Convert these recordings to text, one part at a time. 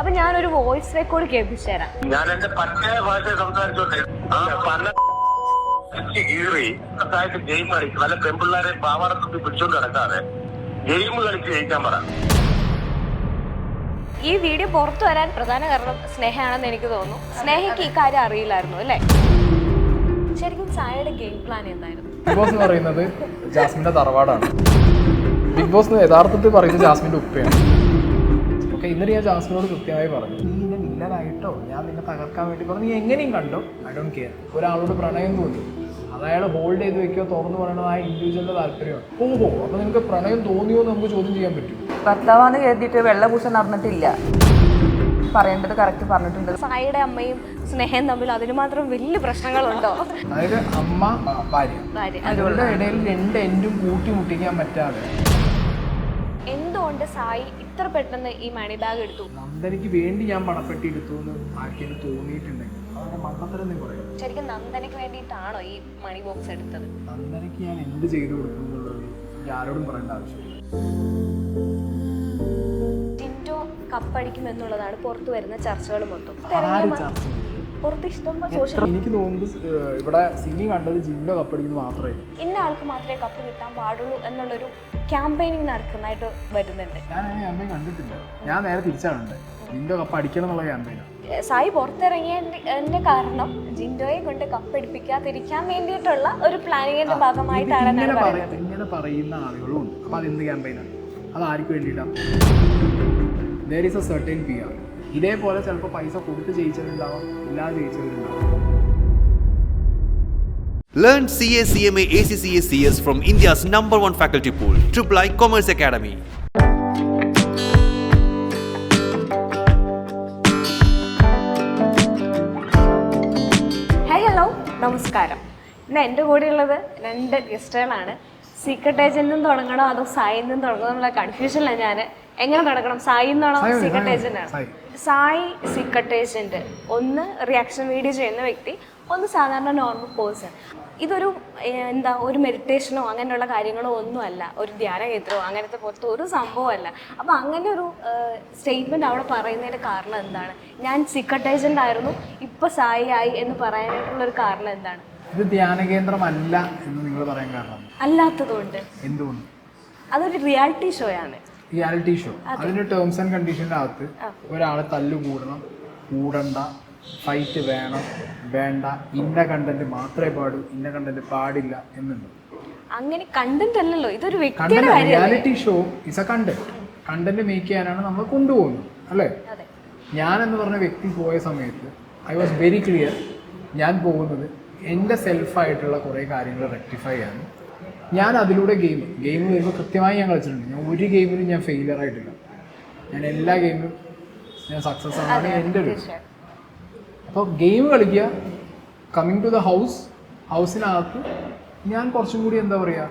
അപ്പൊ ഞാനൊരു voice record കേൾപ്പിച്ചു തരാം. ഞാൻ എന്റെ ഭാഷ സംസാരിച്ചോട്ടെ? ആ പല കീറി അതായത് ഗെയിം കളിച്ച് വല്ല പെമ്പിള്ളാരെ പാവാടത്തുമ്പി പിടിച്ചോണ്ട് നടക്കാതെ ഗെയിം കളിച്ച് ജയിക്കാൻ പറ. ഈ വീഡിയോ പുറത്തു വരാൻ പ്രധാന കാരണം സ്നേഹയാണെന്ന് എനിക്ക് തോന്നുന്നു. സ്നേഹയ്ക്ക് ഈ കാര്യം അറിയില്ലായിരുന്നു അല്ലേ? ശരിക്കും സായയുടെ ഗെയിം പ്ലാൻ എന്തായിരുന്നു? ബിഗ് ബോസ് എന്ന് പറയുന്നത് ജാസ്മിന്റെ തറവാടാണ്. ബിഗ് ബോസ് യഥാർത്ഥത്തിൽ പറയുന്നത് ജാസ്മിന്റെ ഉപ്പയാണ്. ഓക്കെ ഇന്നലെ ഞാൻ ജാസ്മിനോട് കൃത്യമായി പറഞ്ഞു. നീ എന്നെ വില്ലനായിട്ടോ ഞാൻ നിന്നെ തകർക്കാൻ വേണ്ടി പറഞ്ഞു. നീ എങ്ങനെയും കണ്ടോ. ഐ ഡോണ്ട് കെയർ ഒരാളോട് പ്രണയം തോന്നി. അത് അയാൾ ഹോൾഡ് ചെയ്ത് വെക്കുകയോ തുറന്നു പറയണത് ആ ഇൻഡിവിജ്വലിന്റെ താല്പര്യമാണ്. ഓഹോ അപ്പൊ നിങ്ങൾക്ക് പ്രണയം തോന്നിയോ എന്ന് നമുക്ക് ചോദ്യം ചെയ്യാൻ പറ്റും. ഭർത്താവാന്ന് കരുതിയിട്ട് വെള്ളപൂശ നടന്നിട്ടില്ല. പറയേണ്ടത് കറക്റ്റ് പറഞ്ഞിട്ടുണ്ട്. സായിയുടെ അമ്മയും സ്നേഹം തമ്മിൽ അതിന് മാത്രം വലിയ പ്രശ്നങ്ങളുണ്ടോ? അതായത് അമ്മ ഭാര്യ. ഭാര്യ. അവരുടെ ഇടയിൽ രണ്ട് എൻഡും കൂട്ടിമുട്ടിക്കാൻ പറ്റാതെ. എന്തുകൊണ്ട് സായി ഇത്ര പെട്ടെന്ന് ഈ മണി ബാഗ് എടുത്തു. നന്ദനയ്ക്ക് വേണ്ടി ഞാൻ പണപ്പെട്ടി എടുത്തു എന്ന് തോന്നിയിട്ടുണ്ടെങ്കിൽ അവരുടെ മണ്ണത്തരം നീ പറയും? ശരിക്കും നന്ദനയ്ക്ക് വേണ്ടിയിട്ടാണോ ഈ മണി ബോക്സ് എടുത്തത്? നന്ദനയ്ക്ക് ഞാൻ എന്ത് ചെയ്തു കൊടുക്കും എന്നുള്ളത് എനിക്ക് ആരോടും പറയേണ്ട ആവശ്യമില്ല. ടിന്റോ കപ്പടിക്കും എന്നുള്ളതാണ് പുറത്തു വരുന്ന ചർച്ചകൾ മൊത്തം. ആര് ചർച്ച ചെയ്യും? പുറത്ത് ഇഷ്ടം സോഷ്യൽ എനിക്ക് തോന്നുന്നത് ഇവിടെ സിനി കണ്ടത് ജില്ലോ കപ്പടിക്കുന്നത് മാത്രമേ. ഇന്ന ആൾക്ക് മാത്രമേ കപ്പ് കിട്ടാൻ പാടുള്ളൂ എന്നുള്ളൊരു ക്യാമ്പയിനിങ് നടക്കുന്നതായിട്ട് വരുന്നുണ്ട്. ഞാൻ അങ്ങനെ ക്യാമ്പയിൻ കണ്ടിട്ടില്ല. ഞാൻ നേരെ തിരിച്ചാണുണ്ട്. ജിൻഡോ കപ്പ് അടിക്കണം എന്നുള്ള ക്യാമ്പയിനാണ് ഏഹ് സായി പുറത്തിറങ്ങിയതിന്റെ കാരണം ജിൻഡോയെ കൊണ്ട് കപ്പടിപ്പിക്കാതിരിക്കാൻ വേണ്ടിയിട്ടുള്ള ഒരു പ്ലാനിങ്ങിന്റെ ഭാഗമായിട്ടാണ് ഞാൻ പറയുന്നത് ഇങ്ങനെ പറയുന്ന ആളുകളും ഉണ്ട്. അപ്പൊ അതെന്ത് ക്യാമ്പയിനാണ് അത് ആർക്ക് വേണ്ടിയിട്ടാണ് there is a certain P R ഇതേപോലെ ചിലപ്പോൾ പൈസ കൊടുത്ത് ജയിച്ചവരുണ്ടാവാം ഇല്ലാതെ ജയിച്ചവരുണ്ടാവാം. Learn CA, CMA, ACCA, CS from India's number one faculty pool, Triple I Commerce Academy. Hi hello നമസ്കാരം. ഇന്ന് എന്റെ കൂടെയുള്ളത് രണ്ട് ഗസ്റ്റുകളാണ് സീക്രട്ട് ഏജന്റും തുടങ്ങണോ അതോ സായിൽ നിന്നും തുടങ്ങണോ എന്നുള്ള കൺഫ്യൂഷനിലാണ് ഞാൻ എങ്ങനെ നടക്കണം? സായി എന്നാണോ സീക്രട്ട് സായി ഏജന്റ് മതി, സായി. സീക്രട്ട് ഏജന്റ് ഒന്ന് റിയാക്ഷൻ വീഡിയോ ചെയ്യുന്ന വ്യക്തി ഒന്ന് സാധാരണ നോർമൽ പേഴ്സൺ ഇതൊരു എന്താ ഒരു മെഡിറ്റേഷനോ അങ്ങനെയുള്ള കാര്യങ്ങളോ ഒന്നുമല്ല. ഒരു ധ്യാന കേന്ദ്രമോ അങ്ങനത്തെ പോലത്തെ ഒരു സംഭവമല്ല അപ്പോൾ അങ്ങനെ ഒരു സ്റ്റേറ്റ്മെന്റ് അവിടെ പറയുന്നതിന്റെ കാരണം എന്താണ്? ഞാൻ സീക്രട്ട് ഏജന്റ് ആയിരുന്നു ഇപ്പോൾ സായി ആയി എന്ന് പറയാനായിട്ടുള്ള ഒരു കാരണം എന്താണ്? ഇത് ധ്യാന കേന്ദ്രമല്ല എന്ന് നിങ്ങൾ പറയാൻ കാരണം? അല്ലാത്തതുകൊണ്ട്. എന്തുകൊണ്ട്? അതൊരു റിയാലിറ്റി ഷോയാണ് റിയാലിറ്റി ഷോ അതിന്റെ ടേംസ് ആൻഡ് കണ്ടീഷന്റെ അകത്ത് ഒരാളെ തല്ലു കൂടണം കൂടണ്ട ഫൈറ്റ് വേണം വേണ്ട ഇന്ന കണ്ടന്റ് മാത്രമേ പാടൂ ഇന്ന കണ്ടന്റ് പാടില്ല എന്നുണ്ട്. അങ്ങനെ കണ്ടന്റ് അല്ലല്ലോ ഇതൊരു reality show is a content content make ചെയ്യാനാണ് നമ്മൾ കൊണ്ടുപോകുന്നത് അല്ലേ? ഞാൻ എന്ന് പറഞ്ഞ വ്യക്തി പോയ സമയത്ത് ഐ വാസ് വെരി ക്ലിയർ ഞാൻ പോകുന്നത് എന്റെ സെൽഫായിട്ടുള്ള കുറേ കാര്യങ്ങൾ റെക്ടിഫൈ ആണ് ഞാൻ അതിലൂടെ ഗെയിം ഗെയിം വരുമ്പോൾ കൃത്യമായി ഞാൻ കളിച്ചിട്ടുണ്ട്. ഞാൻ ഒരു ഗെയിമിലും ഞാൻ ഫെയിലിയർ ആയിട്ടില്ല. ഞാൻ എല്ലാ ഗെയിമിലും ഞാൻ സക്സസ് ആണ്. എന്റെ ഒരു അപ്പോൾ ഗെയിം കളിക്കുക കമ്മിങ് ടു ദ ഹൗസ് ഹൗസിനകത്ത് ഞാൻ കുറച്ചും കൂടി എന്താ പറയുക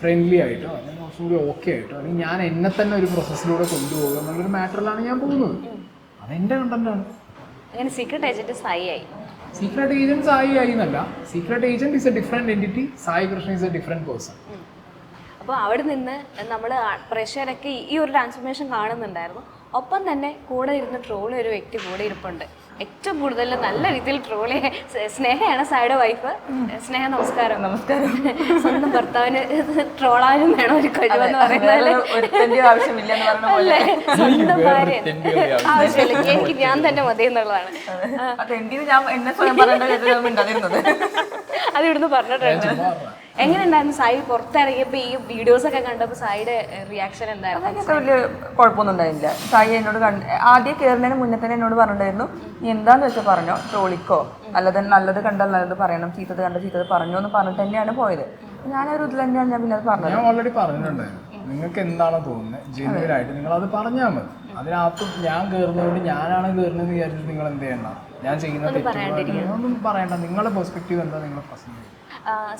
ഫ്രണ്ട്ലി ആയിട്ടോ അല്ലെങ്കിൽ കുറച്ചും കൂടി ഓക്കെ ആയിട്ടോ അല്ലെങ്കിൽ ഞാൻ എന്നെ തന്നെ ഒരു പ്രോസസ്സിലൂടെ കൊണ്ടുപോകുക എന്നുള്ളൊരു മാറ്ററിലാണ് ഞാൻ പോകുന്നത്. അതെന്റെ കണ്ടന്റാണ് അങ്ങനെ സീക്രട്ട് ഏജന്റ് സൈ ആയി സീക്രട്ട് ഏജന്റ് സായി ആയി എന്നല്ല. Secret agent is a different entity Sai Krishna is a different person അപ്പോൾ അവിടെ നിന്ന് നമ്മൾ പ്രേക്ഷകരൊക്കെ ഈ ഒരു ട്രാൻസ്ഫോർമേഷൻ കാണുന്നുണ്ടായിരുന്നു. ഒപ്പം തന്നെ കൂടെ ഇരുന്ന് ട്രോൾ ഒരു വ്യക്തി കൂടെ ഇരിപ്പുണ്ട്. ഏറ്റവും കൂടുതൽ നല്ല രീതിയിൽ ട്രോൾ സ്നേഹയാണ് സായുടെ വൈഫ് സ്നേഹ നമസ്കാരം. നമസ്കാരം. സ്വന്തം ഭർത്താവിന് ട്രോളാനും വേണം ഒരു കഴിവെന്ന് പറയുന്നത് ആവശ്യമില്ല സ്വന്തം ഭാര്യ എനിക്ക് ഞാൻ തന്നെ മതി എന്നുള്ളതാണ്. അത്. ഇവിടുന്ന് പറഞ്ഞിട്ടുണ്ട്. എങ്ങനെ ഉണ്ടായിരുന്നു സായി പുറത്തിറങ്ങിയപ്പോൾ ഈ വീഡിയോസ് ഒക്കെ കണ്ടപ്പോൾ സായിയുടെ റിയാക്ഷൻ എന്തായിരുന്നു? വലിയ കുഴപ്പമൊന്നും ഉണ്ടായില്ല. സായി എന്നോട് കണ്ട് ആദ്യം കയറുന്നതിന് മുന്നേ തന്നെ എന്നോട് പറഞ്ഞിട്ടുണ്ടായിരുന്നു നീ എന്താന്ന് വെച്ചാൽ പറഞ്ഞോ? ട്രോളിക്കോ? അല്ലാതെ നല്ലത് കണ്ടാൽ നല്ലത് പറയണം. ചീത്തത് കണ്ട ചീത്തത് പറഞ്ഞോ എന്ന് പറഞ്ഞിട്ട് തന്നെയാണ് പോയത്. ഞാനൊരു ഇതിൽ തന്നെയാണ് ഞാൻ പിന്നെ അത് പറഞ്ഞത്. ഞാൻ ഓൾറെഡി പറഞ്ഞിട്ടുണ്ടായിരുന്നു. നിങ്ങൾക്ക് എന്താണോ തോന്നുന്നത് ജെന്യൂൻ ആയിട്ട് നിങ്ങൾ അത് പറഞ്ഞാൽ മതി. അതിനകത്ത് ഞാൻ കയറുന്നതുകൊണ്ട് ഞാനാണ് കയറുന്നത് വിചാരിച്ചിട്ട് നിങ്ങൾ എന്ത് ചെയ്യണ്ട? ഞാൻ ചെയ്യുന്ന പറയണ്ട. നിങ്ങളുടെ പെർസ്പെക്റ്റീവ് എന്താ? നിങ്ങളുടെ പ്രശ്നം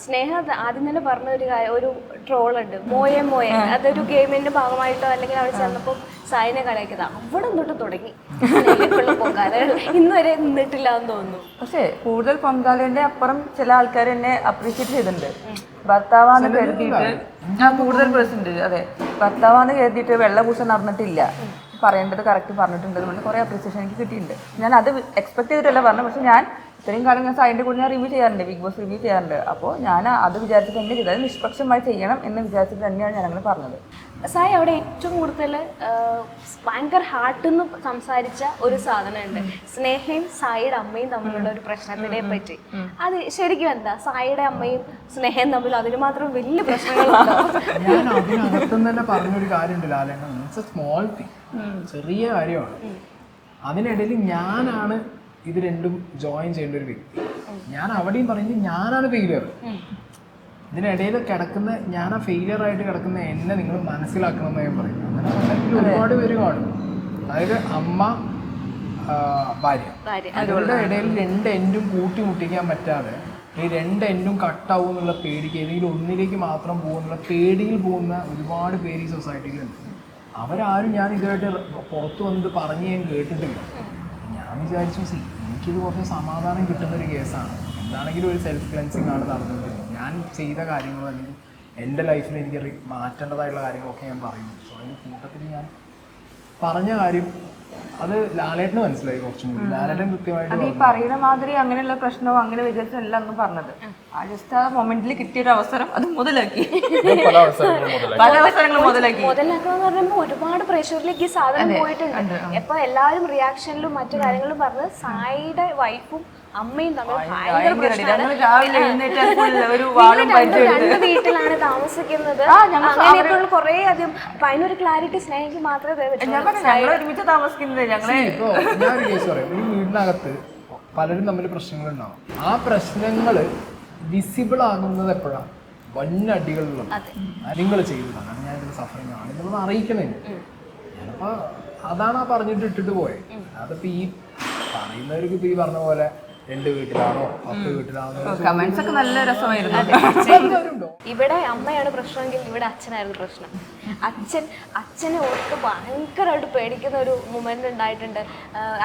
സ്നേഹ ആദ്യം തന്നെ പറഞ്ഞ ഒരു കാര്യം ഒരു ട്രോൾ ഉണ്ട് മോയെ. മോയെ അതൊരു ഗെയിമിന്റെ ഭാഗമായിട്ടോ അല്ലെങ്കിൽ അവിടെ ചെന്നപ്പോൾ സായിനെ കളിയാക്കിയത്. അവിടെ തൊട്ട് തുടങ്ങി. ഇന്നുവരെ പൊങ്കാലകൾ. ഇന്ന് വരെ നിന്നിട്ടില്ല എന്ന് തോന്നുന്നു. പക്ഷേ കൂടുതൽ പൊങ്കാലേന്റെ അപ്പുറം ചില ആൾക്കാർ എന്നെ അപ്രീഷിയേറ്റ് ചെയ്തിട്ടുണ്ട്. ഭർത്താവാന്ന് കരുതിയിട്ട് ഞാൻ കൂടുതൽ പേഴ്സന്റ് അതെ. ഭർത്താവാന്ന് കരുതിയിട്ട് വെള്ളപൂശം നടന്നിട്ടില്ല. പറയേണ്ടത് കറക്റ്റ് പറഞ്ഞിട്ടുണ്ട്. അതുകൊണ്ട് കുറെ കുറേ അപ്രീസിയേഷൻ എനിക്ക് കിട്ടിയിട്ടുണ്ട്. ഞാൻ അത് എക്സ്പെക്ട് ചെയ്തിട്ടല്ല പറഞ്ഞത്. പക്ഷെ ഞാൻ ഇത്രയും കാലം ഞാൻ സൈഡിന്റെ കൂടെ ഞാൻ റിവ്യൂ ചെയ്യാറുണ്ട് ബിഗ് ബോസ് റിവ്യൂ ചെയ്യാറുണ്ട്. അപ്പോൾ ഞാൻ അത് വിചാരിച്ചിട്ട് തന്നെ ചെയ്തത് നിഷ്പക്ഷമായി ചെയ്യണം എന്ന് വിചാരിച്ചിട്ട് തന്നെയാണ് ഞാൻ അങ്ങനെ പറഞ്ഞത്. സായി അവിടെ ഏറ്റവും കൂടുതൽ ഭയങ്കര ഹാർട്ടിൽ നിന്ന് സംസാരിച്ച ഒരു സാധനമുണ്ട്. സ്നേഹയും സായിയുടെ അമ്മയും തമ്മിലുള്ള ഒരു പ്രശ്നത്തിനെ പറ്റി. അത് ശരിക്കും എന്താ? സായിയുടെ അമ്മയും സ്നേഹയും തമ്മിൽ അതിന് മാത്രം വലിയ പ്രശ്നങ്ങളാണ് ഞാൻ അതിനകത്തുനിന്ന് തന്നെ പറഞ്ഞൊരു കാര്യമുണ്ട് Lalettan. It's a small thing ചെറിയ കാര്യമാണ്. അതിനിടയിൽ ഞാനാണ് ഇത് രണ്ടും ജോയിൻ ചെയ്യേണ്ട ഒരു വ്യക്തി. ഞാൻ അവിടെയും പറയുന്നത് ഞാനാണ് ഫെയിലിയർ ഇതിനിടയിൽ കിടക്കുന്ന ഞാൻ ആ ഫെയിലിയർ ആയിട്ട് കിടക്കുന്ന എന്നെ നിങ്ങൾ മനസ്സിലാക്കണം എന്ന് ഞാൻ പറയും അങ്ങനെ ഒരുപാട് പേര് കാണും. അതായത് അമ്മ ഭാര്യ. അവരുടെ ഇടയിൽ രണ്ട് എൻഡും കൂട്ടിമുട്ടിക്കാൻ പറ്റാതെ ഈ രണ്ട് എൻഡും കട്ടാവും എന്നുള്ള പേടിക്ക് ഏതെങ്കിലും ഒന്നിലേക്ക് മാത്രം പോകുന്നുള്ള പേടിയിൽ പോകുന്ന ഒരുപാട് പേര് ഈ സൊസൈറ്റിയിലുണ്ട് അവരാരും ഞാൻ ഇതുമായിട്ട് പുറത്തു വന്ന് പറഞ്ഞ് ഞാൻ കേട്ടിട്ടില്ല. ഞാൻ വിചാരിച്ചു സി എനിക്കിത് കുറച്ച് സമാധാനം കിട്ടുന്ന ഒരു കേസാണ്. എന്താണെങ്കിലും ഒരു സെൽഫ് ക്ലെൻസിങ് ആണ് നടന്നത് ഞാൻ ചെയ്ത കാര്യങ്ങൾ അല്ലെങ്കിൽ എന്റെ ലൈഫിൽ എനിക്ക് മാറ്റേണ്ടതായിട്ടുള്ള കാര്യങ്ങളൊക്കെ ഞാൻ പറയുന്നു. സോ അതിന്റെ കൂട്ടത്തിൽ ഞാൻ പറഞ്ഞ കാര്യം അത് ലാലേട്ടന് മനസ്സിലായി കുറച്ചും കൂടി. ലാലേട്ടൻ കൃത്യമായിട്ട് അത് ഈ പറയുന്ന മാതിരി അങ്ങനെയുള്ള പ്രശ്നവും അങ്ങനെ വിചാരിച്ചല്ല എന്ന് പറഞ്ഞത്. ആ ജസ്റ്റ് ആ മൊമെന്റിൽ കിട്ടിയൊരു അവസരം അത് മുതലാക്കി. പല അവസരങ്ങളും മുതലായി പല അവസരങ്ങളും മുതലാക്കി. മുതലാക്കുക എന്ന് പറയുമ്പോൾ ഒരുപാട് പ്രഷറിലേക്ക് ഈ സാധനം പോയിട്ടുണ്ട്. ഇപ്പൊ എല്ലാവരും റിയാക്ഷനിലും മറ്റു കാര്യങ്ങളും പറഞ്ഞ് സായിയുടെ വൈഫും അമ്മയും തമ്മിൽ ഭയങ്കര പ്രശ്നമാണ്. രണ്ടും രണ്ട് വീട്ടിലാണ് താമസിക്കുന്നത്. അങ്ങനെയൊക്കെയുള്ള കുറേ അധികം അപ്പൊ അതിനൊരു ക്ലാരിറ്റി സ്നേഹിക്ക് മാത്രമേ ഒരു വീടിനകത്ത് പലരും തമ്മിൽ പ്രശ്നങ്ങളുണ്ടാവും. ആ പ്രശ്നങ്ങൾ വിസിബിൾ ആകുന്നത് എപ്പോഴാണ്? വൻ അടികളിലുള്ള കാര്യങ്ങൾ ചെയ്തതാണ് ഞാൻ ഇതിന് സഫറിങ് ആണ്. ഇതൊന്നും അറിയിക്കണേന് അതാണ് ആ പറഞ്ഞിട്ട് ഇട്ടിട്ട് പോയത് അതിപ്പോൾ ഈ പറയുന്നവർക്ക് ഇപ്പോൾ ഈ പറഞ്ഞ പോലെ രണ്ട് വീട്ടിലാണോ? അപ്പ വീട്ടിലാണോ? കമന്റ്സ് ഒക്കെ നല്ല രസമായിരുന്നു. ഇവിടെ അമ്മയാണ് പ്രശ്നമെങ്കിൽ ഇവിടെ അച്ഛനായിരുന്നു പ്രശ്നം. അച്ഛൻ അച്ഛനെ ഓർക്ക് ഭയങ്കരമായിട്ട് പേടിക്കുന്ന ഒരു മൊമെന്റ് ഉണ്ടായിട്ടുണ്ട്.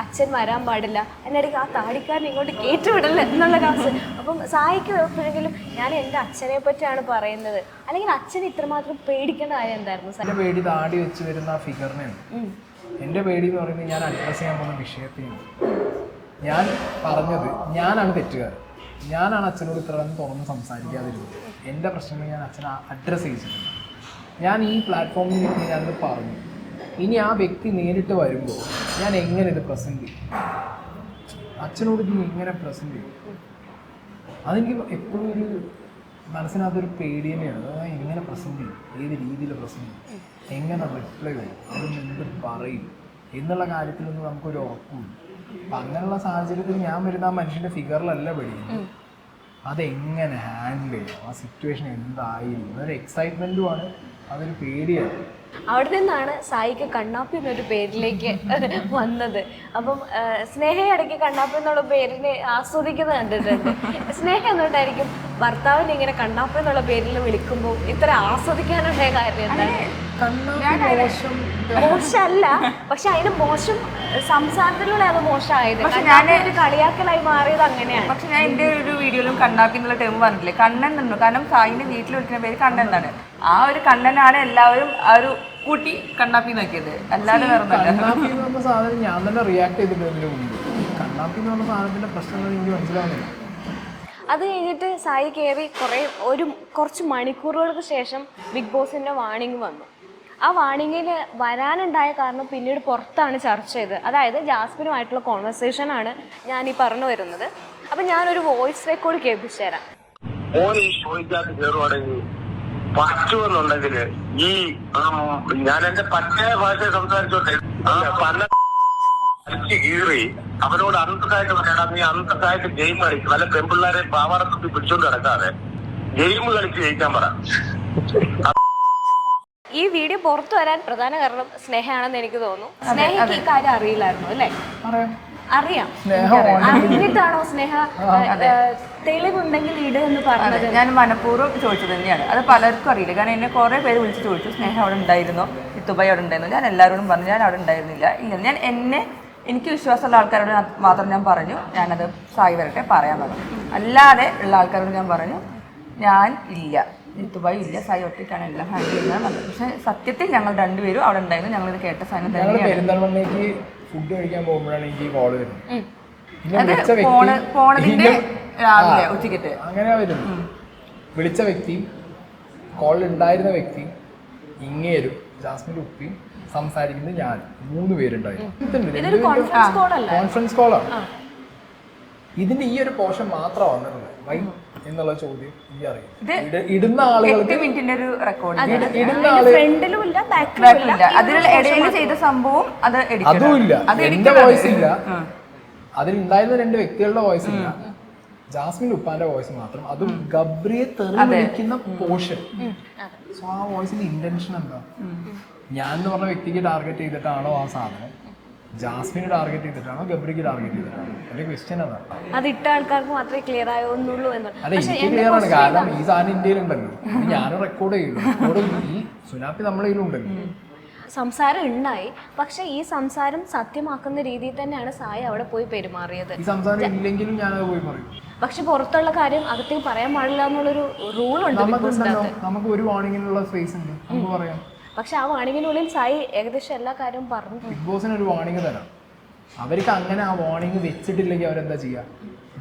അച്ഛൻ വരാൻ പാടില്ല. എന്നിടയ്ക്ക് ആ താടിക്കാരൻ ഇങ്ങോട്ട് കേട്ടുവിടല്ല എന്നുള്ള കാസ് അപ്പം സായിക്ക് എപ്പോഴെങ്കിലും? ഞാൻ എന്റെ അച്ഛനെ പറ്റിയാണ് പറയുന്നത്. അല്ലെങ്കിൽ അച്ഛൻ ഇത്രമാത്രം പേടിക്കേണ്ട കാര്യം എന്തായിരുന്നു സാർ? എന്റെ പേടി താടി വെച്ച് വരുന്ന ആ ഫിഗറിനെയാണ് എന്റെ പേടി എന്ന് പറയുന്നത് ഞാൻ അഡ്രസ്സ് ചെയ്യാൻ പോകുന്ന വിഷയത്തെയാണ്. ഞാൻ പറഞ്ഞത് ഞാനാണ് തെറ്റുകാരൻ. ഞാനാണ് അച്ഛനോട് ഇത്ര നേരം തുറന്ന് സംസാരിക്കാതിരുന്നത്. എന്റെ പ്രശ്നങ്ങൾ ഞാൻ അച്ഛനെ അഡ്രസ്സ് ചെയ്തിട്ടുണ്ട്. ഞാൻ ഈ പ്ലാറ്റ്ഫോമിൽ നിന്ന് ഞാനത് പറഞ്ഞു. ഇനി ആ വ്യക്തി നേരിട്ട് വരുമ്പോൾ ഞാൻ എങ്ങനെ ഇത് പ്രസന്റ് ചെയ്യും? അച്ഛനോട് ഇത് എങ്ങനെ പ്രസന്റ് ചെയ്യും? അതെനിക്ക് എപ്പോഴും ഒരു മനസ്സിനകത്തൊരു പേടി തന്നെയാണ്. എങ്ങനെ പ്രസന്റ് ചെയ്യും? ഏത് രീതിയിൽ പ്രസന്റ് ചെയ്യും? എങ്ങനെ റിപ്ലൈ ചെയ്യും അതിന് എന്ത് പറയും? എന്നുള്ള കാര്യത്തിലൊന്നും നമുക്കൊരു ഉറപ്പില്ല അപ്പം അങ്ങനെയുള്ള സാഹചര്യത്തിൽ ഞാൻ വരുന്ന ആ മനുഷ്യന്റെ ഫിഗറിലല്ല പേടിക്കുന്നത് അതെങ്ങനെ ഹാൻഡിൽ ചെയ്യും? ആ സിറ്റുവേഷൻ എന്തായിരിക്കും? അതൊരു ആണ്. അതൊരു പേടിയാണ്. അവിടെ നിന്നാണ് സായിക്ക് കണ്ണാപ്പി എന്നൊരു പേരിലേക്ക് വന്നത്. അപ്പം ആ, സ്നേഹ ഇടയ്ക്ക് കണ്ണാപ്പി എന്നുള്ള പേരിനെ ആസ്വദിക്കുന്നത് കണ്ടിട്ടുണ്ട്. സ്നേഹ എന്തുകൊണ്ടായിരിക്കും? ഭർത്താവിനെ ഇങ്ങനെ കണ്ണാപ്പി എന്നുള്ള പേരിൽ വിളിക്കുമ്പോൾ ഇത്ര ആസ്വദിക്കാനുള്ള കാര്യം എന്താണ്? മോശമല്ല. പക്ഷെ അതിന് മോശം സംസാരത്തിലൂടെ അത് മോശമായത്. പക്ഷെ ഒരു കളിയാക്കലായി മാറിയത് അങ്ങനെയാണ്. പക്ഷെ ഞാൻ എന്റെ ഒരു വീഡിയോയിലും കണ്ണാപ്പി എന്നുള്ള ടേം പറഞ്ഞില്ലേ കണ്ണൻ നിന്നു കാരണം സായിന്റെ വീട്ടിൽ വിളിക്കുന്ന പേര് കണ്ണൻ എന്നാണ്. ആ ഒരു കണ്ണനാണ് എല്ലാവരും ആ ഒരു കൂട്ടി കണ്ണാപ്പി നോക്കിയത്. അല്ലാതെ വേറെ സാധനം ഞാൻ തന്നെ റിയാക്ട് ചെയ്തിട്ടുണ്ട് മുമ്പ്. കണ്ണാപ്പി എന്ന് പറഞ്ഞ സാധനത്തിന്റെ പ്രശ്നങ്ങൾ എനിക്ക് മനസ്സിലാവുന്നില്ല. അത് കഴിഞ്ഞിട്ട് സായി കയറി കുറേ ഒരു കുറച്ച് മണിക്കൂറുകൾക്ക് ശേഷം ബിഗ് ബോസിന്റെ വാണിംഗ് വന്നു. ആ വാണിംഗിൽ വരാനുണ്ടായ കാരണം പിന്നീട് പുറത്താണ് ചർച്ച ചെയ്തത്. അതായത് ജാസ്മിനുമായിട്ടുള്ള കോൺവെർസേഷനാണ് ഞാൻ ഈ പറഞ്ഞു വരുന്നത്. അപ്പം ഞാനൊരു വോയിസ് റെക്കോർഡ് കേൾപ്പിച്ചു തരാം. മോൻ ഈ ഈ ഞാൻ അവനോട് നീ ഗെയിം കളിച്ച് വല്ല പെൺപിള്ളേരെ പാവാടത്തുമ്പി പിടിച്ചോണ്ട് കിടക്കാതെ ഗെയിം കളിച്ച് ജയിക്കാൻ പറ. ഈ വീഡിയോ പുറത്തു വരാൻ പ്രധാന കാരണം സ്നേഹയാണെന്ന് എനിക്ക് തോന്നുന്നു. സ്നേഹയ്ക്ക് ഈ കാര്യം അറിയില്ലായിരുന്നു അല്ലേ? അറിയാം. സ്നേഹം അറിഞ്ഞിട്ടാണോ സ്നേഹ തെളിവുണ്ടെങ്കിൽ ഇട് എന്ന് പറഞ്ഞത്. ഞാൻ മനഃപൂർവം ചോദിച്ചത് തന്നെയാണ്. അത് പലർക്കും അറിയില്ല. കാരണം എന്നെ കുറേ പേര് വിളിച്ച് ചോദിച്ചു സ്നേഹ അവിടെ ഉണ്ടായിരുന്നോ? ഇത്തുബായി അവിടെ ഉണ്ടായിരുന്നു? ഞാൻ എല്ലാവരോടും പറഞ്ഞു ഞാൻ അവിടെ ഉണ്ടായിരുന്നില്ല. ഇല്ല ഞാൻ എന്നെ എനിക്ക് വിശ്വാസമുള്ള ആൾക്കാരോട് മാത്രം ഞാൻ പറഞ്ഞു. ഞാനത് സായി വരട്ടെ പറയാൻ പറഞ്ഞു. അല്ലാതെ ഉള്ള ആൾക്കാരോട് ഞാൻ പറഞ്ഞു ഞാൻ ഇല്ല. ജിത്തുബായി ഇല്ല സായി ഒറ്റയ്ക്കാണ് എല്ലാം ഹാൻഡിൽ ചെയ്യുന്നത്. നല്ലത് പക്ഷെ സത്യത്തിൽ ഞങ്ങൾ രണ്ടുപേരും അവിടെ ഉണ്ടായിരുന്നു. ഞങ്ങളിത് കേട്ട സാധനം തന്നെയാണ്. ഫുഡ് കഴിക്കാൻ പോകുമ്പോഴാണ് എനിക്ക് കോൾ വരുന്നത്. പോണ- പോണതിന്റെ രാവിലെ ആ, അങ്ങനെ വരുന്നു. വിളിച്ച വ്യക്തി കോളിൽ ഉണ്ടായിരുന്ന വ്യക്തി ഇങ്ങേരും ജാസ്മിന്റെ ഉപ്പിയും സംസാരിക്കുന്നത് ഞാൻ. മൂന്ന് പേരുണ്ടായിരുന്നു. കോൺഫറൻസ് കോളാണ് ഇതിന്റെ ഈ ഒരു പോർഷൻ മാത്രം വന്നിട്ടുള്ളത് വൈ എന്നുള്ള ചോദ്യം ഈ അറിയാം ഇടുന്ന ആളുകൾക്ക് മിനിറ്റിന്റെ ഒരു റെക്കോർഡ് ഇടുന്ന അതിൽ ഇടയിൽ ചെയ്ത സംഭവം അത് edit അതും ഇല്ല. അത് എന്റെ വോയിസ് ഇല്ല. അതിലുണ്ടായിരുന്ന രണ്ട് വ്യക്തികളുടെ വോയിസ് ഇല്ല. ജാസ്മിൻ ഉപ്പാന്റെ വോയിസ് മാത്രം. അതും ഗബ്രിയെ തെറിവിളിക്കുന്ന പോർഷൻ സോ ആ വോയിസിന്റെ ഇന്റൻഷൻ എന്താ? ഞാൻ എന്ന് പറഞ്ഞ വ്യക്തിക്ക് ടാർഗറ്റ് ചെയ്തിട്ടാണോ ആ സാധനം? ജാസ്മിനെ ടാർഗറ്റ് ചെയ്തിട്ടാണോ ഗബ്രിക്ക് ടാർഗറ്റ് ചെയ്തിട്ടാണോ? എന്റെ ക്വസ്റ്റ്യൻ അതാണ് അത്? ഇട്ട ആൾക്കാർക്ക് മാത്രമേ ക്ലിയർ ആയോന്നുള്ളൂ എന്ന് അല്ല എനിക്ക് ക്ലിയർ ആണ്. കാരണം ഈ സാധനം ഇന്ത്യയിലുണ്ടല്ലോ ഞാൻ റെക്കോർഡ് ചെയ്യുന്നു റെക്കോർഡ് ഈ സുനാപ്പി നമ്മളെ കയ്യിലുണ്ടല്ലോ സംസാരം ഉണ്ടായി. പക്ഷെ ഈ സംസാരം സത്യമാക്കുന്ന രീതിയിൽ തന്നെയാണ് സായി അവിടെ പോയി പെരുമാറിയത്. ഈ സംസാരം ഇല്ലെങ്കിലും ഞാൻ പോയി പറയും. പക്ഷെ പുറത്തുള്ള കാര്യം അകത്തേക്ക് പറയാൻ പാടില്ല എന്നുള്ളൊരു റൂൾ ഉണ്ട് നമുക്ക് ഒരു വാണിങ്ങിനുള്ള സ്പേസ് ഉണ്ട്. നമുക്ക് പറയാം. പക്ഷെ ആ വാണിങ്ങിനുള്ളിൽ സായി ഏകദേശം എല്ലാ കാര്യവും പറഞ്ഞു. ബിഗ് ബോസിന് ഒരു വാണിംഗ് തരാം. അവർക്ക് അങ്ങനെ ആ വാണിംഗ് വെച്ചിട്ടില്ലെങ്കിൽ അവരെന്താ ചെയ്യുക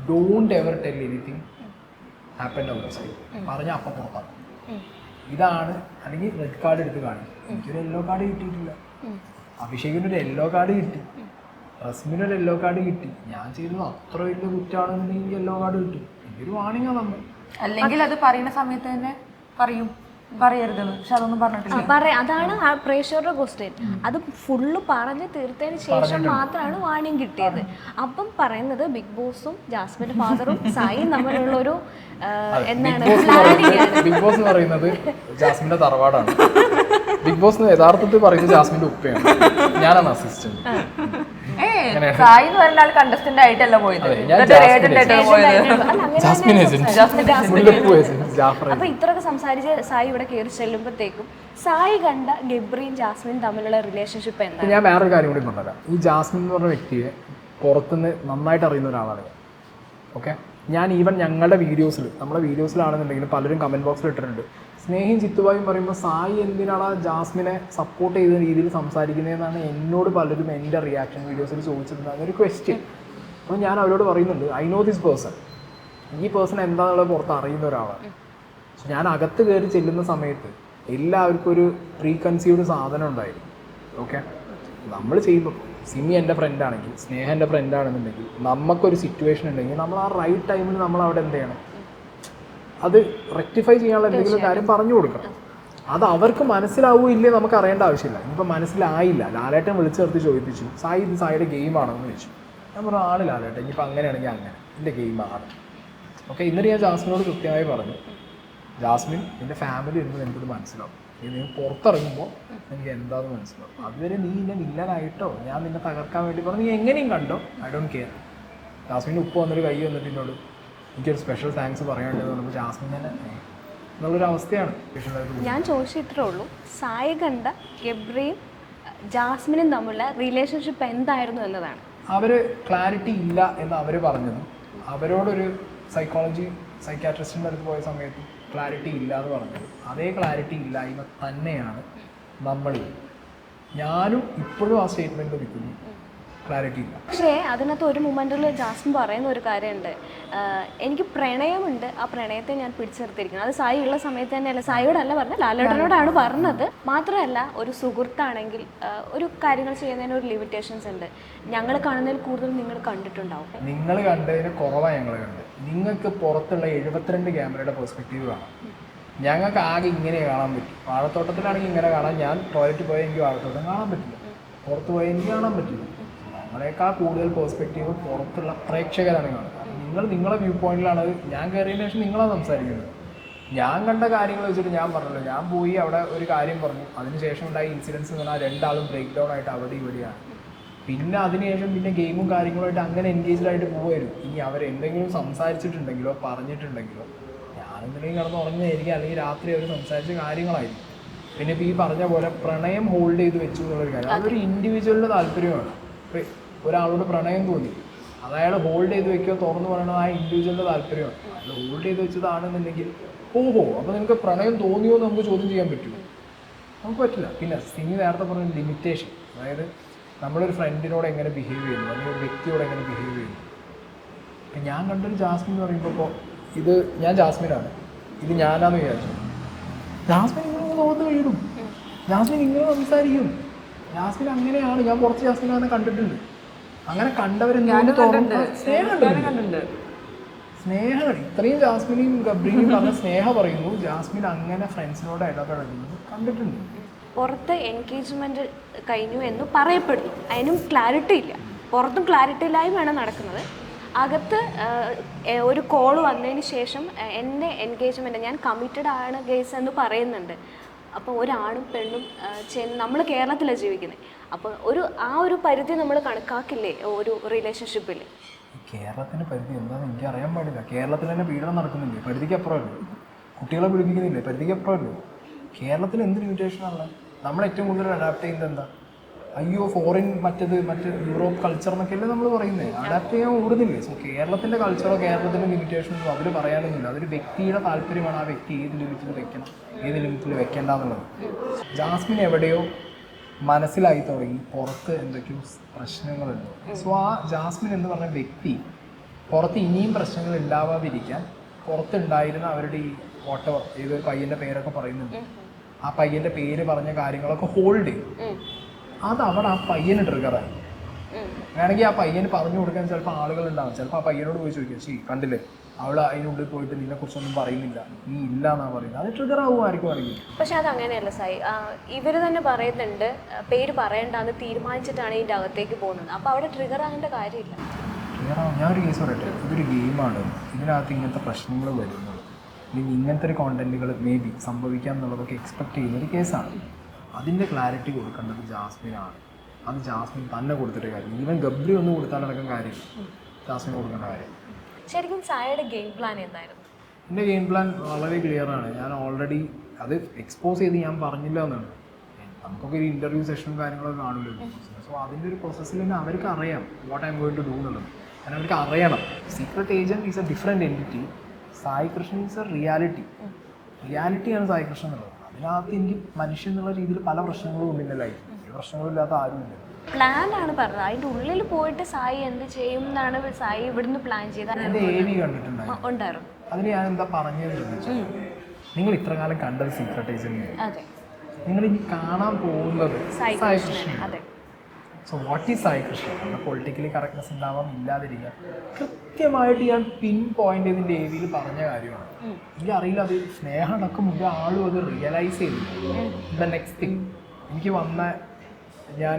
don't ever tell anything happen outside പറഞ്ഞ അപ്പം പുറത്താ ഇതാണ് അല്ലെങ്കിൽ റെഡ് കാർഡ് എടുത്ത് കാണിക്കും. എനിക്കൊരു യെല്ലോ കാർഡ് കിട്ടിയിട്ടില്ല. അഭിഷേകിന് ഒരു യെല്ലോ കാർഡ് കിട്ടി. റസ്മിന് ഒരു യെല്ലോ കാർഡ് കിട്ടി. ഞാൻ ചെയ്തത് അത്ര വലിയ കുറ്റമാണെന്നുണ്ടെങ്കിൽ യെല്ലോ കാർഡ് കിട്ടും. എനിക്കൊരു വാണിംഗ് തന്നെ അല്ലെങ്കിൽ അത് പറയുന്ന സമയത്ത് തന്നെ പറയും. പറയരുതെന്ന്. പക്ഷെ അതൊന്നും പറഞ്ഞിട്ടില്ല. പറയാം അതാണ് ആ പ്രേക്ഷകരുടെ ക്വസ്റ്റ്യൻ അത് ഫുള്ള് പറഞ്ഞ് തീർത്തതിന് ശേഷം മാത്രമാണ് വാണിംഗ് കിട്ടിയത്. അപ്പം പറയുന്നത് ബിഗ് ബോസും ജാസ്മിന്റെ ഫാദറും സായി തമ്മിലുള്ള ഒരു എന്താണ് ബിഗ് ബോസ് പറയുന്നത് ബിഗ് ബോസ് എന്ന് പറയുന്നത് ജാസ്മിന്റെ തറവാടാണ്. ബിഗ് ബോസ് യഥാർത്ഥത്തിൽ പറയുന്നത് ജാസ്മിന്റെ ഉപ്പയാണ്. ഞാനാണ് അസിസ്റ്റന്റ് സായി എന്ന് പറയുന്ന ആൾ കണ്ടസ്റ്റന്റ് ആയിട്ടല്ല പോയത്? അപ്പൊ ഇത്രയൊക്കെ സംസാരിച്ച് സായി ഇവിടെ കയറി ചെല്ലുമ്പോഴത്തേക്കും സായി കണ്ട ഗബ്രിയും ജാസ്മിൻ തമ്മിലുള്ള റിലേഷൻഷിപ്പ് എന്താണ്? ഞാൻ വേറൊരു കാര്യം കൂടി പറഞ്ഞുതരാം. ഈ ജാസ്മിൻ എന്ന് പറഞ്ഞ വ്യക്തിയെ പുറത്തുനിന്ന് നന്നായിട്ട് അറിയുന്ന ഒരാളാണ് ഓക്കെ ഞാൻ ഈവൻ ഞങ്ങളുടെ വീഡിയോസിൽ നമ്മുടെ വീഡിയോസിലാണെന്നുണ്ടെങ്കിൽ പലരും കമന്റ് ബോക്സിൽ ഇട്ടിട്ടുണ്ട്. സ്നേഹിയും ചിത്തുവായും പറയുമ്പോൾ സായി എന്തിനാണ് ജാസ്മിനെ സപ്പോർട്ട് ചെയ്ത രീതിയിൽ സംസാരിക്കുന്നതെന്നാണ് എന്നോട് പലരും എന്റെ റിയാക്ഷൻ വീഡിയോസിൽ ചോദിച്ചിട്ടുണ്ടാകുന്ന ഒരു ക്വസ്റ്റ്യൻ അപ്പോൾ ഞാൻ അവരോട് പറയുന്നുണ്ട് ഐ നോ ദിസ് പേഴ്സൺ ഈ പേഴ്സൺ എന്താണെന്നുള്ളത് പുറത്ത് അറിയുന്ന ഒരാളാണ് പക്ഷെ ഞാൻ അകത്ത് കയറി ചെല്ലുന്ന സമയത്ത് എല്ലാവർക്കും ഒരു പ്രീ കൺസീവ്ഡ് സാധനം ഉണ്ടായിരുന്നു. ഓക്കെ നമ്മൾ ചെയ്യുമ്പോൾ സിമി എന്റെ ഫ്രണ്ട് ആണെങ്കിൽ സ്നേഹ എന്റെ ഫ്രണ്ട് ആണെന്നുണ്ടെങ്കിൽ നമുക്കൊരു സിറ്റുവേഷൻ ഉണ്ടെങ്കിൽ നമ്മൾ ആ റൈറ്റ് ടൈമിൽ നമ്മൾ അവിടെ എന്ത് ചെയ്യണം? അത് റെക്ടിഫൈ ചെയ്യാനുള്ള എന്തെങ്കിലും കാര്യം പറഞ്ഞു കൊടുക്കണം. അത് അവർക്ക് മനസ്സിലാവൂ ഇല്ലേ നമുക്ക് അറിയേണ്ട ആവശ്യമില്ല. ഇപ്പം മനസ്സിലായില്ല. ലാലേട്ടൻ വിളിച്ചു നിർത്തി ചോദിപ്പിച്ചു. സായി ഇത് സായിയുടെ ഗെയിമാണെന്ന് ചോദിച്ചു. ഞാൻ പറഞ്ഞു ആണ് ലാലേട്ടൻ. ഇനിയിപ്പോൾ അങ്ങനെയാണെങ്കിൽ അങ്ങനെ. എന്റെ ഗെയിമാണ് ഓക്കെ ഇന്നലെ ഞാൻ ജാസ്മിനോട് കൃത്യമായി പറഞ്ഞു. ജാസ്മിൻ എന്റെ ഫാമിലി വരുമ്പോൾ എനിക്കത് മനസ്സിലാവും. ഇനി നീ പുറത്തിറങ്ങുമ്പോൾ എനിക്ക് എന്താണെന്ന് മനസ്സിലാവും. അതുവരെ നീ എന്നെ വില്ലനായിട്ടോ? ഞാൻ നിന്നെ തകർക്കാൻ വേണ്ടി പറഞ്ഞു. നീ എങ്ങനെയും കണ്ടോ? ഐ ഡോണ്ട് കെയർ ജാസ്മിൻ ഉപ്പ് വന്നൊരു കൈ വന്നിട്ട് എന്നോട് എനിക്കൊരു സ്പെഷ്യൽ താങ്ക്സ് പറയാനുണ്ടെന്ന് പറഞ്ഞപ്പോൾ ജാസ്മിൻ തന്നെ. എന്നുള്ളൊരു അവസ്ഥയാണ്. ഞാൻ ഞാൻ ചോദിച്ചിട്ടേ ഉള്ളൂ. സായി കണ്ട ഗബ്രിയും ജാസ്മിനും തമ്മിലുള്ള റിലേഷൻഷിപ്പ് എന്തായിരുന്നു എന്നതാണ്. അവർ ക്ലാരിറ്റി ഇല്ല എന്ന് അവർ പറഞ്ഞതും അവരോടൊരു സൈക്കോളജി സൈക്കാട്രിസ്റ്റിന്റെ അടുത്ത് പോയ സമയത്ത് ക്ലാരിറ്റി ഇല്ല എന്ന് പറഞ്ഞത് അതേ ക്ലാരിറ്റി ഇല്ലായ്മ തന്നെയാണ് നമ്മളിൽ. ഞാനും ഇപ്പോഴും ആ സ്റ്റേറ്റ്മെന്റ് നിൽക്കുന്നു. ക്ലാരിറ്റി ഇല്ല പക്ഷേ അതിനകത്ത് ഒരു മൊമെന്റിൽ ജാസ്മിൻ പറയുന്ന ഒരു കാര്യമുണ്ട്. എനിക്ക് പ്രണയമുണ്ട്. ആ പ്രണയത്തെ ഞാൻ പിടിച്ചെടുത്തിരിക്കുന്നു. അത് സായി ഉള്ള സമയത്ത് തന്നെയല്ല? സായിയോടല്ല പറഞ്ഞത്. ലാലേട്ടനോടാണ് പറഞ്ഞത്. മാത്രമല്ല ഒരു സുഹൃത്താണെങ്കിൽ ഒരു കാര്യങ്ങൾ ചെയ്യുന്നതിന് ഒരു ലിമിറ്റേഷൻസ് ഉണ്ട്. ഞങ്ങൾ കാണുന്നതിൽ കൂടുതൽ നിങ്ങൾ കണ്ടിട്ടുണ്ടാവും. നിങ്ങൾ കണ്ടതിന് കുറവാണ് ഞങ്ങൾ കണ്ടത്. നിങ്ങൾക്ക് പുറത്തുള്ള എഴുപത്തിരണ്ട് ക്യാമറയുടെ പെർസ്പെക്റ്റീവ് കാണാം. ഞങ്ങൾക്ക് ആകെ ഇങ്ങനെ കാണാൻ പറ്റും. വാഴത്തോട്ടത്തിലാണെങ്കിൽ ഇങ്ങനെ കാണാം. ഞാൻ ടോയ്ലറ്റ് പോയെങ്കിൽ വാഴത്തോട്ടം കാണാൻ പറ്റില്ല. പുറത്ത് പോയെങ്കിൽ കാണാൻ പറ്റില്ല. നമ്മളെക്കാൾ കൂടുതൽ പേഴ്സ്പെക്റ്റീവ് പുറത്തുള്ള പ്രേക്ഷകരാണ് കാണുന്നത്. നിങ്ങൾ നിങ്ങളെ വ്യൂ പോയിന്റിലാണ് ഞാൻ കയറിയതിന് ശേഷം നിങ്ങളാണ് സംസാരിക്കുന്നത്. ഞാൻ കണ്ട കാര്യങ്ങൾ വെച്ചിട്ട് ഞാൻ പറഞ്ഞല്ലോ ഞാൻ പോയി അവിടെ ഒരു കാര്യം പറഞ്ഞു. അതിനുശേഷം ഉണ്ടായ ഇൻസിഡൻസ് എന്ന് പറഞ്ഞാൽ രണ്ടാളും ബ്രേക്ക് ഡൗൺ ആയിട്ട് അവിടെ ഇവിടെയാണ് പിന്നെ അതിനുശേഷം പിന്നെ ഗെയിമും കാര്യങ്ങളുമായിട്ട് അങ്ങനെ എൻഗേജ്ഡ് ആയിട്ട് പോകുമായിരുന്നു ഇനി അവർ എന്തെങ്കിലും സംസാരിച്ചിട്ടുണ്ടെങ്കിലോ പറഞ്ഞിട്ടുണ്ടെങ്കിലോ ഞാനെന്തെങ്കിലും കിടന്ന് ഉറങ്ങുന്നതായിരിക്കും. അല്ലെങ്കിൽ രാത്രി അവർ സംസാരിച്ച കാര്യങ്ങളായിരിക്കും. പിന്നെ ഇപ്പോൾ ഈ പറഞ്ഞ പോലെ പ്രണയം ഹോൾഡ് ചെയ്ത് വെച്ചു എന്നുള്ളൊരു കാര്യം. അതൊരു ഇൻഡിവിജ്വലിന്റെ താല്പര്യമാണ്. ഒരാളോട് പ്രണയം തോന്നി. അത് അയാൾ ഹോൾഡ് ചെയ്ത് വെക്കുക തുറന്ന് പറയണത് ആ ഇൻഡിവിജ്വലിന്റെ താല്പര്യമാണ്. അയാൾ ഹോൾഡ് ചെയ്ത് വെച്ചതാണെന്നുണ്ടെങ്കിൽ ഓഹോ അപ്പോൾ നിങ്ങൾക്ക് പ്രണയം തോന്നിയോ എന്ന് നമുക്ക് ചോദ്യം ചെയ്യാൻ പറ്റുമോ? നമുക്ക് പറ്റില്ല. പിന്നെ സിനി നേരത്തെ പറഞ്ഞ ലിമിറ്റേഷൻ അതായത് നമ്മളൊരു ഫ്രണ്ടിനോട് എങ്ങനെ ബിഹേവ് ചെയ്യുന്നു? അല്ലെങ്കിൽ ഒരു വ്യക്തിയോട് എങ്ങനെ ബിഹേവ് ചെയ്യുന്നു? ഇപ്പം ഞാൻ കണ്ടൊരു ജാസ്മിൻ എന്ന് പറയുമ്പോൾ ഇപ്പോൾ ഇത് ഞാൻ ജാസ്മിനാണ്. ഇത് ഞാനാന്ന് വിചാരിച്ചു. ജാസ്മിൻ ഇങ്ങനെ തോന്നുന്നു വീടും ജാസ്മിൻ ഇങ്ങനെ സംസാരിക്കും. ജാസ്മിൻ അങ്ങനെയാണ്. ഞാൻ കുറച്ച് ജാസ്മിനെ കണ്ടിട്ടുണ്ട്. അങ്ങനെ കണ്ടിട്ടുണ്ട്. സ്നേഹമാണ് ഇത്രയും ജാസ്മിനും ഗബ്രിയും പറഞ്ഞ സ്നേഹ പറയുന്നു ജാസ്മിൻ അങ്ങനെ ഫ്രണ്ട്സിനോട് ഇടപെടുന്നു കണ്ടിട്ടുണ്ട്. പുറത്ത് എൻഗേജ്മെന്റ് കഴിഞ്ഞു എന്ന് പറയപ്പെടുന്നു. അതിനും ക്ലാരിറ്റി ഇല്ല. പുറത്തും ക്ലാരിറ്റി ഇല്ലായ്മയാണ് നടക്കുന്നത്. അകത്ത് ഒരു കോൾ വന്നതിന് ശേഷം എന്റെ എൻഗേജ്മെന്റ് ഞാൻ കമ്മിറ്റഡ് ആണ് ഗേസ് എന്ന് പറയുന്നുണ്ട്. അപ്പോൾ ഒരാണും പെണ്ണും ചെന്ന് നമ്മൾ കേരളത്തിലാണ് ജീവിക്കുന്നത് അപ്പോൾ ഒരു ആ ഒരു പരിധി നമ്മൾ കണക്കാക്കില്ലേ ഒരു റിലേഷൻഷിപ്പിൽ കേരളത്തിന്റെ പരിധി എന്താണെന്ന് എനിക്ക് അറിയാൻ പാടില്ല. കേരളത്തിൽ തന്നെ പീഡനം നടക്കുന്നില്ലേ? പരിധിക്ക് അപ്പുറമല്ലേ? കുട്ടികളെ പീഡിപ്പിക്കുന്നില്ലേ? പരിധിക്ക് അപ്പുറമല്ലേ? കേരളത്തിൽ എന്ത് ലിമിറ്റേഷനാണ് നമ്മൾ ഏറ്റവും കൂടുതൽ അഡാപ്റ്റ് ചെയ്യുന്നത് എന്താ? അയ്യോ ഫോറിൻ മറ്റത് മറ്റ് യൂറോപ്പ് കൾച്ചർ എന്നൊക്കെയല്ലേ നമ്മൾ പറയുന്നത് അഡാപ്റ്റ് ചെയ്യാൻ ഓടുന്നില്ലേ? സോ കേരളത്തിന്റെ കൾച്ചറോ കേരളത്തിന്റെ ലിമിറ്റേഷൻസോ അവർ പറയാനൊന്നുമില്ല. അതൊരു വ്യക്തിയുടെ താല്പര്യമാണ് ആ വ്യക്തി ഏത് ലിമിറ്റിൽ വെക്കണം ഏത് ലിമിറ്റിൽ വെക്കേണ്ട എന്നുള്ളത്. ജാസ്മിൻ എവിടെയോ മനസ്സിലായി തുടങ്ങി. പുറത്ത് എന്തൊക്കെയോ പ്രശ്നങ്ങളുണ്ട്. സോ ആ ജാസ്മിൻ എന്ന് പറഞ്ഞ വ്യക്തി പുറത്ത് ഇനിയും പ്രശ്നങ്ങൾ ഉണ്ടാവാതിരിക്കാൻ പുറത്തുണ്ടായിരുന്ന അവരുടെ ഈ ഓട്ടോ ഏതൊരു പയ്യന്റെ പേരൊക്കെ പറയുന്നുണ്ട്. ആ പയ്യന്റെ പേര് പറഞ്ഞ കാര്യങ്ങളൊക്കെ ഹോൾഡ് ചെയ്യും. അത് അവിടെ ആ പയ്യന് ട്രിഗറായി വേണമെങ്കിൽ ആ പയ്യന് പറഞ്ഞു കൊടുക്കാൻ ചിലപ്പോൾ ആളുകൾ ഉണ്ടാവും ചിലപ്പോൾ ആ പയ്യനോട് പോയി ചോദിക്കാം ശരി കണ്ടില്ലേ? അവൾ അതിനുള്ളിൽ പോയിട്ട് നിന്നെ കുറിച്ചൊന്നും പറയുന്നില്ല. നീ ഇല്ല എന്നാ പറയുന്നത്. അത് ട്രിഗർ ആവുമായിരിക്കും അറിയില്ല പക്ഷെ അത് അങ്ങനെയല്ല സായി. ഇവർ തന്നെ പറയുന്നുണ്ട് പേര് പറയണ്ടെന്ന് തീരുമാനിച്ചിട്ടാണ് ഇതിന്റെ അകത്തേക്ക് പോകുന്നത്. അപ്പോൾ അവിടെ ട്രിഗർ ആകേണ്ട കാര്യമില്ല. ക്ലിയർ ആവും ഞാനൊരു കേസ് പറയട്ടെ. ഇതൊരു ഗെയിമാണ് ഇതിനകത്ത് ഇങ്ങനത്തെ പ്രശ്നങ്ങൾ വരുന്നത് അല്ലെങ്കിൽ ഇങ്ങനത്തെ ഒരു കോണ്ടന്റുകൾ മേ ബി സംഭവിക്കാം എന്നുള്ളതൊക്കെ എക്സ്പെക്ട് ചെയ്യുന്ന ഒരു കേസാണ് അതിന്റെ ക്ലാരിറ്റി കൊടുക്കേണ്ടത് ജാസ്മിനാണ്. അത് ജാസ്മിൻ തന്നെ കൊടുത്തിട്ട് കാര്യം. ഈവൻ ഗബ്രി ഒന്ന് കൊടുത്താലടക്കം കാര്യം ജാസ്മിൻ കൊടുക്കേണ്ട കാര്യം. ശരിക്കും സായയുടെ ഗെയിം പ്ലാൻ എന്തായിരുന്നു? എന്റെ ഗെയിം പ്ലാൻ വളരെ ക്ലിയർ ആണ്. ഞാൻ ഓൾറെഡി അത് എക്സ്പോസ് ചെയ്ത് ഞാൻ പറഞ്ഞില്ല എന്നാണ്. നമുക്കൊക്കെ ഒരു ഇന്റർവ്യൂ സെഷനും കാര്യങ്ങളൊക്കെ കാണുമല്ലോ. സോ അതിന്റെ ഒരു പ്രോസസ്സിൽ തന്നെ അവർക്ക് അറിയാം what I'm going to do എന്നുള്ളത്. കാരണം അവർക്ക് അറിയണം. Secret agent is a different entity Sai Krishnan is a reality റിയാലിറ്റിയാണ് Sai Krishnan എന്നുള്ളത്. അതിനകത്ത് എനിക്ക് മനുഷ്യൻ എന്നുള്ള രീതിയിൽ പല പ്രശ്നങ്ങളും ഉണ്ട് എന്റെ ലൈഫിൽ പ്രശ്നങ്ങളില്ലാത്ത ആരുമില്ല. പ്ലാൻ ആണ് പറഞ്ഞത്. അതിന്റെ ഉള്ളിൽ പോയിട്ട് സായി എന്ത് ചെയ്യും എന്നാണ് സായി ഇവിടുന്ന് പ്ലാൻ ചെയ്തത്. ഉണ്ടായിരുന്നു. അതിന് ഞാൻ എന്താ പറഞ്ഞതെന്ന് ചോദിച്ചു നിങ്ങൾ ഇത്ര കാലം കണ്ടത് സീക്രട്ട് അതെ. നിങ്ങൾ ഇനി കാണാൻ പോകുന്നത് സായി കൃഷ്ണൻ അതെ. So what is Sai Krishnan നമ്മുടെ പൊളിറ്റിക്കലി കറക്റ്റ്നെസ് ഉണ്ടാവാം ഇല്ലാതിരിക്കുക കൃത്യമായിട്ട് ഞാൻ പിൻ പോയിന്റ് ഇതിന്റെ ഏരിയയിൽ പറഞ്ഞ കാര്യമാണ്. എനിക്ക് അറിയില്ല അത് സ്നേഹം അടക്കം മുമ്പ് ആളും അത് റിയലൈസ് ചെയ്തു. ദ നെക്സ്റ്റ് തിങ് എനിക്ക് വന്ന ഞാൻ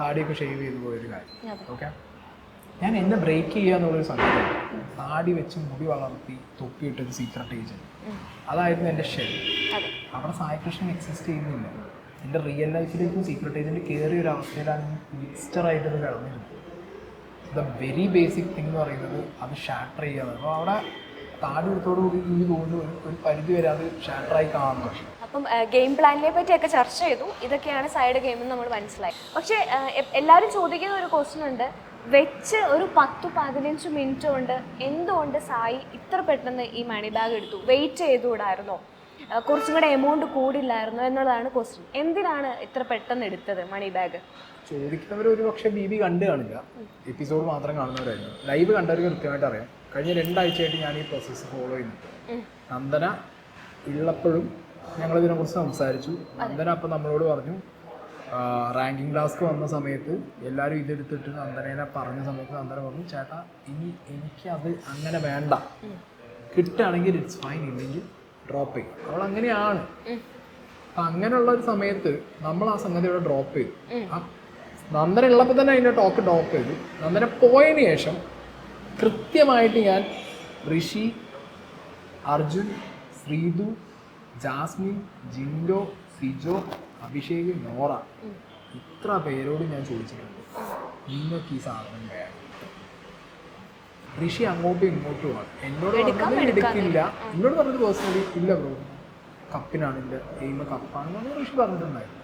താടിയൊക്കെ ഷേവ് ചെയ്ത് പോയൊരു കാര്യം. ഓക്കെ ഞാൻ എന്നെ ബ്രേക്ക് ചെയ്യുക എന്നുള്ളൊരു സംഗതി. താടി വെച്ച് മുടി വളർത്തി തൊപ്പിയിട്ടൊരു സീക്രട്ട് ഏജന്റ് അതായിരുന്നു എന്റെ ഷെൽ അവിടെ സായി സായികൃഷ്ണൻ എക്സിസ്റ്റ് ചെയ്യുന്നില്ല. എന്റെ റിയൽ ലൈഫിലേക്കും സീക്രട്ട് ഏജന്റ് കയറിയ ഒരു അവസ്ഥയിലാണ് മിക്സ്ചറായിട്ട് ഇത് കിടന്നിരുന്നത്. ദ വെരി ബേസിക് തിങ് എന്ന് പറയുന്നത് അത് ഷാറ്റർ ചെയ്യാതെ അപ്പോൾ അവിടെ താടിയെടുത്തോട് കൂടി എനിക്ക് തോന്നുന്നു ഒരു പരിധി വരെ അത് ഷാറ്ററായി കാണുന്നു. അപ്പം ഗെയിം പ്ലാനിനെ പറ്റിയൊക്കെ ചർച്ച ചെയ്തു. ഇതൊക്കെയാണ് സൈഡ് ഗെയിം എന്ന് നമ്മൾ മനസ്സിലായി പക്ഷേ എല്ലാവരും ചോദിക്കുന്ന ഒരു ക്വസ്റ്റ്യൻ ഉണ്ട്. വെച്ച് ഒരു പത്ത് പതിനഞ്ച് മിനിറ്റ് കൊണ്ട് എന്തുകൊണ്ട് സായി ഇത്ര പെട്ടെന്ന് ഈ മണി ബാഗ് എടുത്തു? വെയിറ്റ് ചെയ്തുകൂടായിരുന്നോ? കുറച്ചും കൂടെ എമൗണ്ട് കൂടില്ലായിരുന്നു എന്നുള്ളതാണ് ക്വസ്റ്റ്യൻ എന്തിനാണ് ഇത്ര പെട്ടെന്ന് എടുത്തത് മണി ബാഗ് ചോദിക്കുന്നവർ ഒരു പക്ഷേ ബി ബി കണ്ടു കാണില്ല. എപ്പിസോഡ് മാത്രം കാണുന്നവരായിരുന്നു ലൈവ് കണ്ടവർക്ക് കൃത്യമായിട്ട് അറിയാം. കഴിഞ്ഞ രണ്ടാഴ്ചയായിട്ട് ഞാൻ ഈ പ്രോസസ്സ് ഫോളോ ചെയ്യുന്നുണ്ട്. നന്ദന ഉള്ളപ്പോഴും ഞങ്ങൾ ഇതിനെക്കുറിച്ച് സംസാരിച്ചു നന്ദന അപ്പം നമ്മളോട് പറഞ്ഞു റാങ്കിങ് ടാസ്ക് വന്ന സമയത്ത് എല്ലാവരും ഇതെടുത്തിട്ട് നന്ദനേനെ പറഞ്ഞ സമയത്ത് നന്ദന പറഞ്ഞു ചേട്ടാ ഇനി എനിക്ക് അത് അങ്ങനെ വേണ്ട. കിട്ടുകയാണെങ്കിൽ ഇറ്റ്സ് ഫൈൻ ഇല്ലെങ്കിൽ ഡ്രോപ്പ് ചെയ്യും അവൾ അങ്ങനെയാണ് അപ്പൊ അങ്ങനെയുള്ള ഒരു സമയത്ത് നമ്മൾ ആ സംഗതി ഇവിടെ ഡ്രോപ്പ് ചെയ്തു. നന്ദന ഉള്ളപ്പോൾ തന്നെ അതിന്റെ ടോക്ക് ഡ്രോപ്പ് ചെയ്തു. നന്ദന പോയതിന് ശേഷം കൃത്യമായിട്ട് ഞാൻ ഋഷി അർജുൻ ശ്രീതു ജാസ്മിൻ ജിൻഡോ സിജോ അഭിഷേക് നോറ ഇത്ര പേരോട് ഞാൻ ചോദിച്ചിട്ടുണ്ട്. നിങ്ങൾക്ക് ഈ സാധനം വേണം. ഋഷി അങ്ങോട്ടും ഇങ്ങോട്ടും ആണ്. എന്നോട് പറഞ്ഞത് എടുക്കില്ല. എന്നോട് പറഞ്ഞത് പേഴ്സണലി ഇല്ല ബ്രോ കപ്പിനാണ് കപ്പിനാണില്ല എയിമ കപ്പാണെന്നാണ് ഋഷി പറഞ്ഞിട്ടുണ്ടായിരുന്നു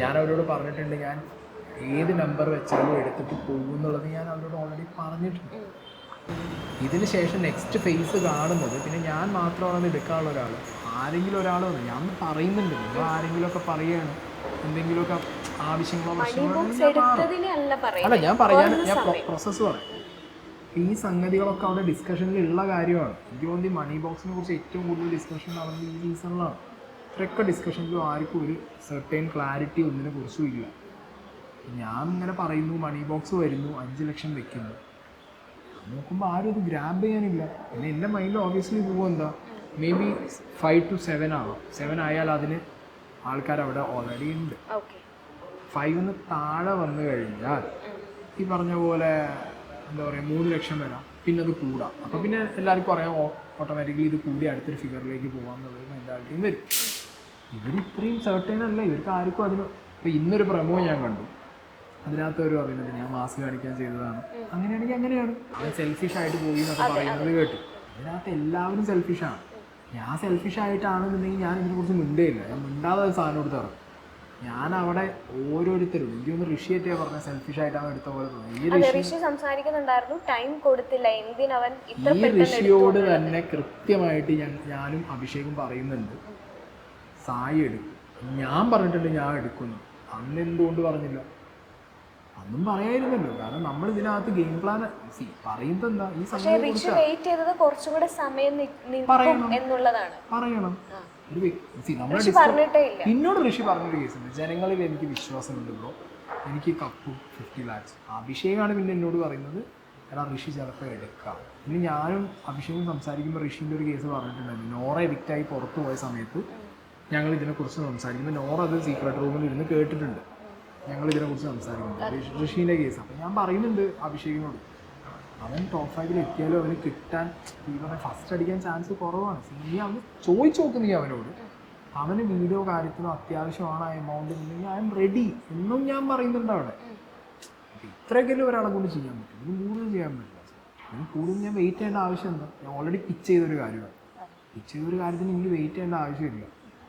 ഞാൻ അവരോട് പറഞ്ഞിട്ടുണ്ട് ഞാൻ ഏത് നമ്പർ വെച്ചാലും എടുത്തിട്ട് പോകും എന്നുള്ളത് ഞാൻ അവരോട് ഓൾറെഡി പറഞ്ഞിട്ടുണ്ട്. ഇതിന് ശേഷം നെക്സ്റ്റ് ഫേസ് കാണുന്നത് പിന്നെ ഞാൻ മാത്രമാണ് എടുക്കാനുള്ള ഒരാൾ. ആരെങ്കിലും ഒരാൾ വന്നു. ഞാൻ പറയുന്നുണ്ട്. നിങ്ങൾ ആരെങ്കിലുമൊക്കെ പറയുകയാണ് എന്തെങ്കിലുമൊക്കെ ആവശ്യങ്ങളോ പ്രശ്നങ്ങളോ അല്ല ഞാൻ പറയാൻ ഞാൻ പ്രോസസ്സ് പറയാം. ഈ സംഗതികളൊക്കെ അവിടെ ഡിസ്കഷനിൽ ഉള്ള കാര്യമാണ്. എനിക്ക് തോന്നി മണി ബോക്സിനെ കുറിച്ച് ഏറ്റവും കൂടുതൽ ഡിസ്കഷൻ നടന്നത് ഈ സീസണിലാണ് ഇത്രയൊക്കെ ഡിസ്കഷനിലും ആർക്കും ഒരു സെർട്ടൈൻ ക്ലാരിറ്റി ഒന്നിനെ കുറിച്ചും ഇല്ല. ഞാൻ ഇങ്ങനെ പറയുന്നു മണി ബോക്സ് വരുന്നു അഞ്ച് ലക്ഷം വെക്കുന്നു. നോക്കുമ്പോൾ ആരും അത് ഗ്രാബ് ചെയ്യാനില്ല. പിന്നെ എന്റെ മൈൻഡിൽ ഓബിയസ്ലി പോകും എന്താ? Maybe five to seven ആവാം. സെവൻ ആയാൽ അതിന് ആൾക്കാർ അവിടെ ഓൾറെഡി ഉണ്ട്. ഫൈവിന് താഴെ വന്നു കഴിഞ്ഞാൽ ഈ പറഞ്ഞ പോലെ എന്താ പറയുക മൂന്ന് ലക്ഷം വരാം. പിന്നെ അത് കൂടാം. അപ്പോൾ പിന്നെ എല്ലാവർക്കും അറിയാം ഓട്ടോമാറ്റിക്കലി ഇത് കൂടി അടുത്തൊരു ഫിഗറിലേക്ക് പോകാമെന്നുള്ളൊരു മെന്റാലിറ്റിയും വരും. ഇവർ ഇത്രയും സെർട്ടൈൻ അല്ല ഇവർക്ക് ആർക്കും അതിന് ഇപ്പോൾ ഇന്നൊരു പ്രമോ ഞാൻ കണ്ടു. അതിനകത്ത് ഒരു പറയുന്നത് ഞാൻ മാസ്ക് കാണിക്കാൻ ചെയ്തതാണ്. അങ്ങനെയാണെങ്കിൽ അങ്ങനെയാണ്. ഞാൻ സെൽഫിഷ് ആയിട്ട് പോയി എന്നൊക്കെ പറയുന്നത് കേട്ടു. അതിനകത്ത് എല്ലാവരും സെൽഫിഷാണ് ഞാൻ സെൽഫിഷ് ആയിട്ടാണെന്നുണ്ടെങ്കിൽ ഞാൻ ഇതിനെക്കുറിച്ച് മിണ്ടേയില്ല. ഞാൻ മിണ്ടാതെ സാധനം എടുത്ത് ഇറങ്ങും ഞാൻ അവിടെ ഓരോരുത്തരും എനിക്കൊന്ന് ഋഷിയേറ്റേ പറഞ്ഞ സെൽഫിഷ് ആയിട്ടാണ് എടുത്ത പോലെ തോന്നി. ഋഷി സംസാരിക്കുന്നുണ്ടായിരുന്നു ടൈം കൊടുത്തില്ല എന്തിനവൻ ഈ ഋഷിയോട് തന്നെ കൃത്യമായിട്ട് ഞാൻ ഞാനും അഭിഷേകും പറയുന്നുണ്ട് സായി എടുക്കും. ഞാൻ പറഞ്ഞിട്ടുണ്ട് ഞാൻ എടുക്കുന്നു. അന്ന് എന്തുകൊണ്ട് പറഞ്ഞില്ല? അന്നും പറയായിരുന്നല്ലോ കാരണം നമ്മൾ ഇതിനകത്ത് ഗെയിം പ്ലാൻ പറയുന്നത് എന്താ? ഈ സമയം പറയണം. ഒരു വ്യക്തി- നമ്മളെ ഋഷി പറഞ്ഞൊരു കേസുണ്ട്. ജനങ്ങളിൽ എനിക്ക് വിശ്വാസമുണ്ട് ബ്രോ. എനിക്ക് കപ്പും ഫിഫ്റ്റി ലാക്സ് അഭിഷേകാണ് പിന്നെ എന്നോട് പറയുന്നത് എടാ ഋഷി ചിലപ്പോൾ എടുക്കാം. പിന്നെ ഞാനും അഭിഷേകും സംസാരിക്കുമ്പോൾ ഋഷിന്റെ ഒരു കേസ് പറഞ്ഞിട്ടുണ്ടായിരുന്നു. നോറ എഡിക്റ്റായി പുറത്തു പോയ സമയത്ത് ഞങ്ങൾ ഇതിനെക്കുറിച്ച് സംസാരിക്കുമ്പോൾ നോറ അത് സീക്രട്ട് റൂമിൽ ഇരുന്ന് കേട്ടിട്ടുണ്ട്. ഞങ്ങൾ ഇതിനെക്കുറിച്ച് സംസാരിക്കുന്നുണ്ട്. ഋഷിന്റെ കേസ്. അപ്പം ഞാൻ പറയുന്നുണ്ട് അഭിഷേകിനോട്. അവൻ ടോപ്പ് ഫൈവിൽ എത്തിയാലും അവന് കിട്ടാൻ ഈ ഫസ്റ്റ് അടിക്കാൻ ചാൻസ് കുറവാണ്. നീ അവന് ചോദിച്ചു നോക്ക് നീ അവനോട്. അവന് വീഡിയോ കാര്യത്തിനോ അത്യാവശ്യമാണ് ആ എമൗണ്ട് ഐ എം റെഡി എന്നും ഞാൻ പറയുന്നുണ്ട് അവിടെ. ഇത്രയൊക്കെയല്ലേ ഒരാളെ കൊണ്ട് ചെയ്യാൻ പറ്റും ഇനി കൂടുതൽ ചെയ്യാൻ പറ്റില്ല. ഇനി കൂടുതൽ ഞാൻ വെയിറ്റ് ചെയ്യേണ്ട ആവശ്യം എന്താ? ഞാൻ ഓൾറെഡി പിച്ച് ചെയ്തൊരു കാര്യമാണ്. പിച്ച് ചെയ്തൊരു കാര്യത്തിന് എനിക്ക് വെയിറ്റ് ചെയ്യേണ്ട ആവശ്യമില്ല.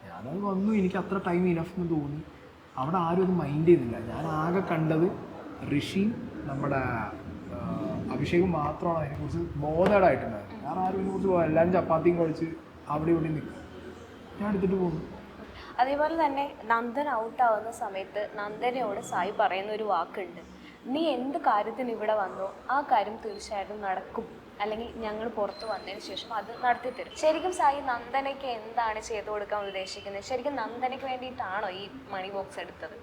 ഞാനത് വന്നു എനിക്ക് അത്ര ടൈം ഇനഫ് എന്ന് തോന്നി. അവിടെ ആരും അത് മൈൻഡ് ചെയ്തില്ല ഞാൻ ആകെ കണ്ടത് ഋഷി നമ്മുടെ അഭിഷേകും മാത്രമാണ് അതിനെക്കുറിച്ച് ബോധേഡായിട്ടുണ്ടായത് ഞാൻ ആരും ഇതിനെക്കുറിച്ച് പോകാം എല്ലാവരും ചപ്പാത്തിയും കഴിച്ച് അവിടെ ഇവിടെ നിൽക്കും. ഞാൻ എടുത്തിട്ട് പോകുന്നു. അതേപോലെ തന്നെ നന്ദൻ ഔട്ട് ആവുന്ന സമയത്ത് നന്ദനയോട് സായി പറയുന്ന ഒരു വാക്കുണ്ട്. നീ എന്ത് കാര്യത്തിന് ഇവിടെ വന്നോ ആ കാര്യം തീർച്ചയായിട്ടും നടക്കും. അല്ലെങ്കിൽ ഞങ്ങൾ പുറത്ത് വന്നതിന് ശേഷം അത് നടത്തി തരും. ശരിക്കും സായി നന്ദനയ്ക്ക് എന്താണ് ചെയ്തു കൊടുക്കാൻ ഉദ്ദേശിക്കുന്നത്? ശരിക്കും നന്ദനയ്ക്ക് വേണ്ടിയിട്ടാണോ ഈ മണി ബോക്സ് എടുത്തത്?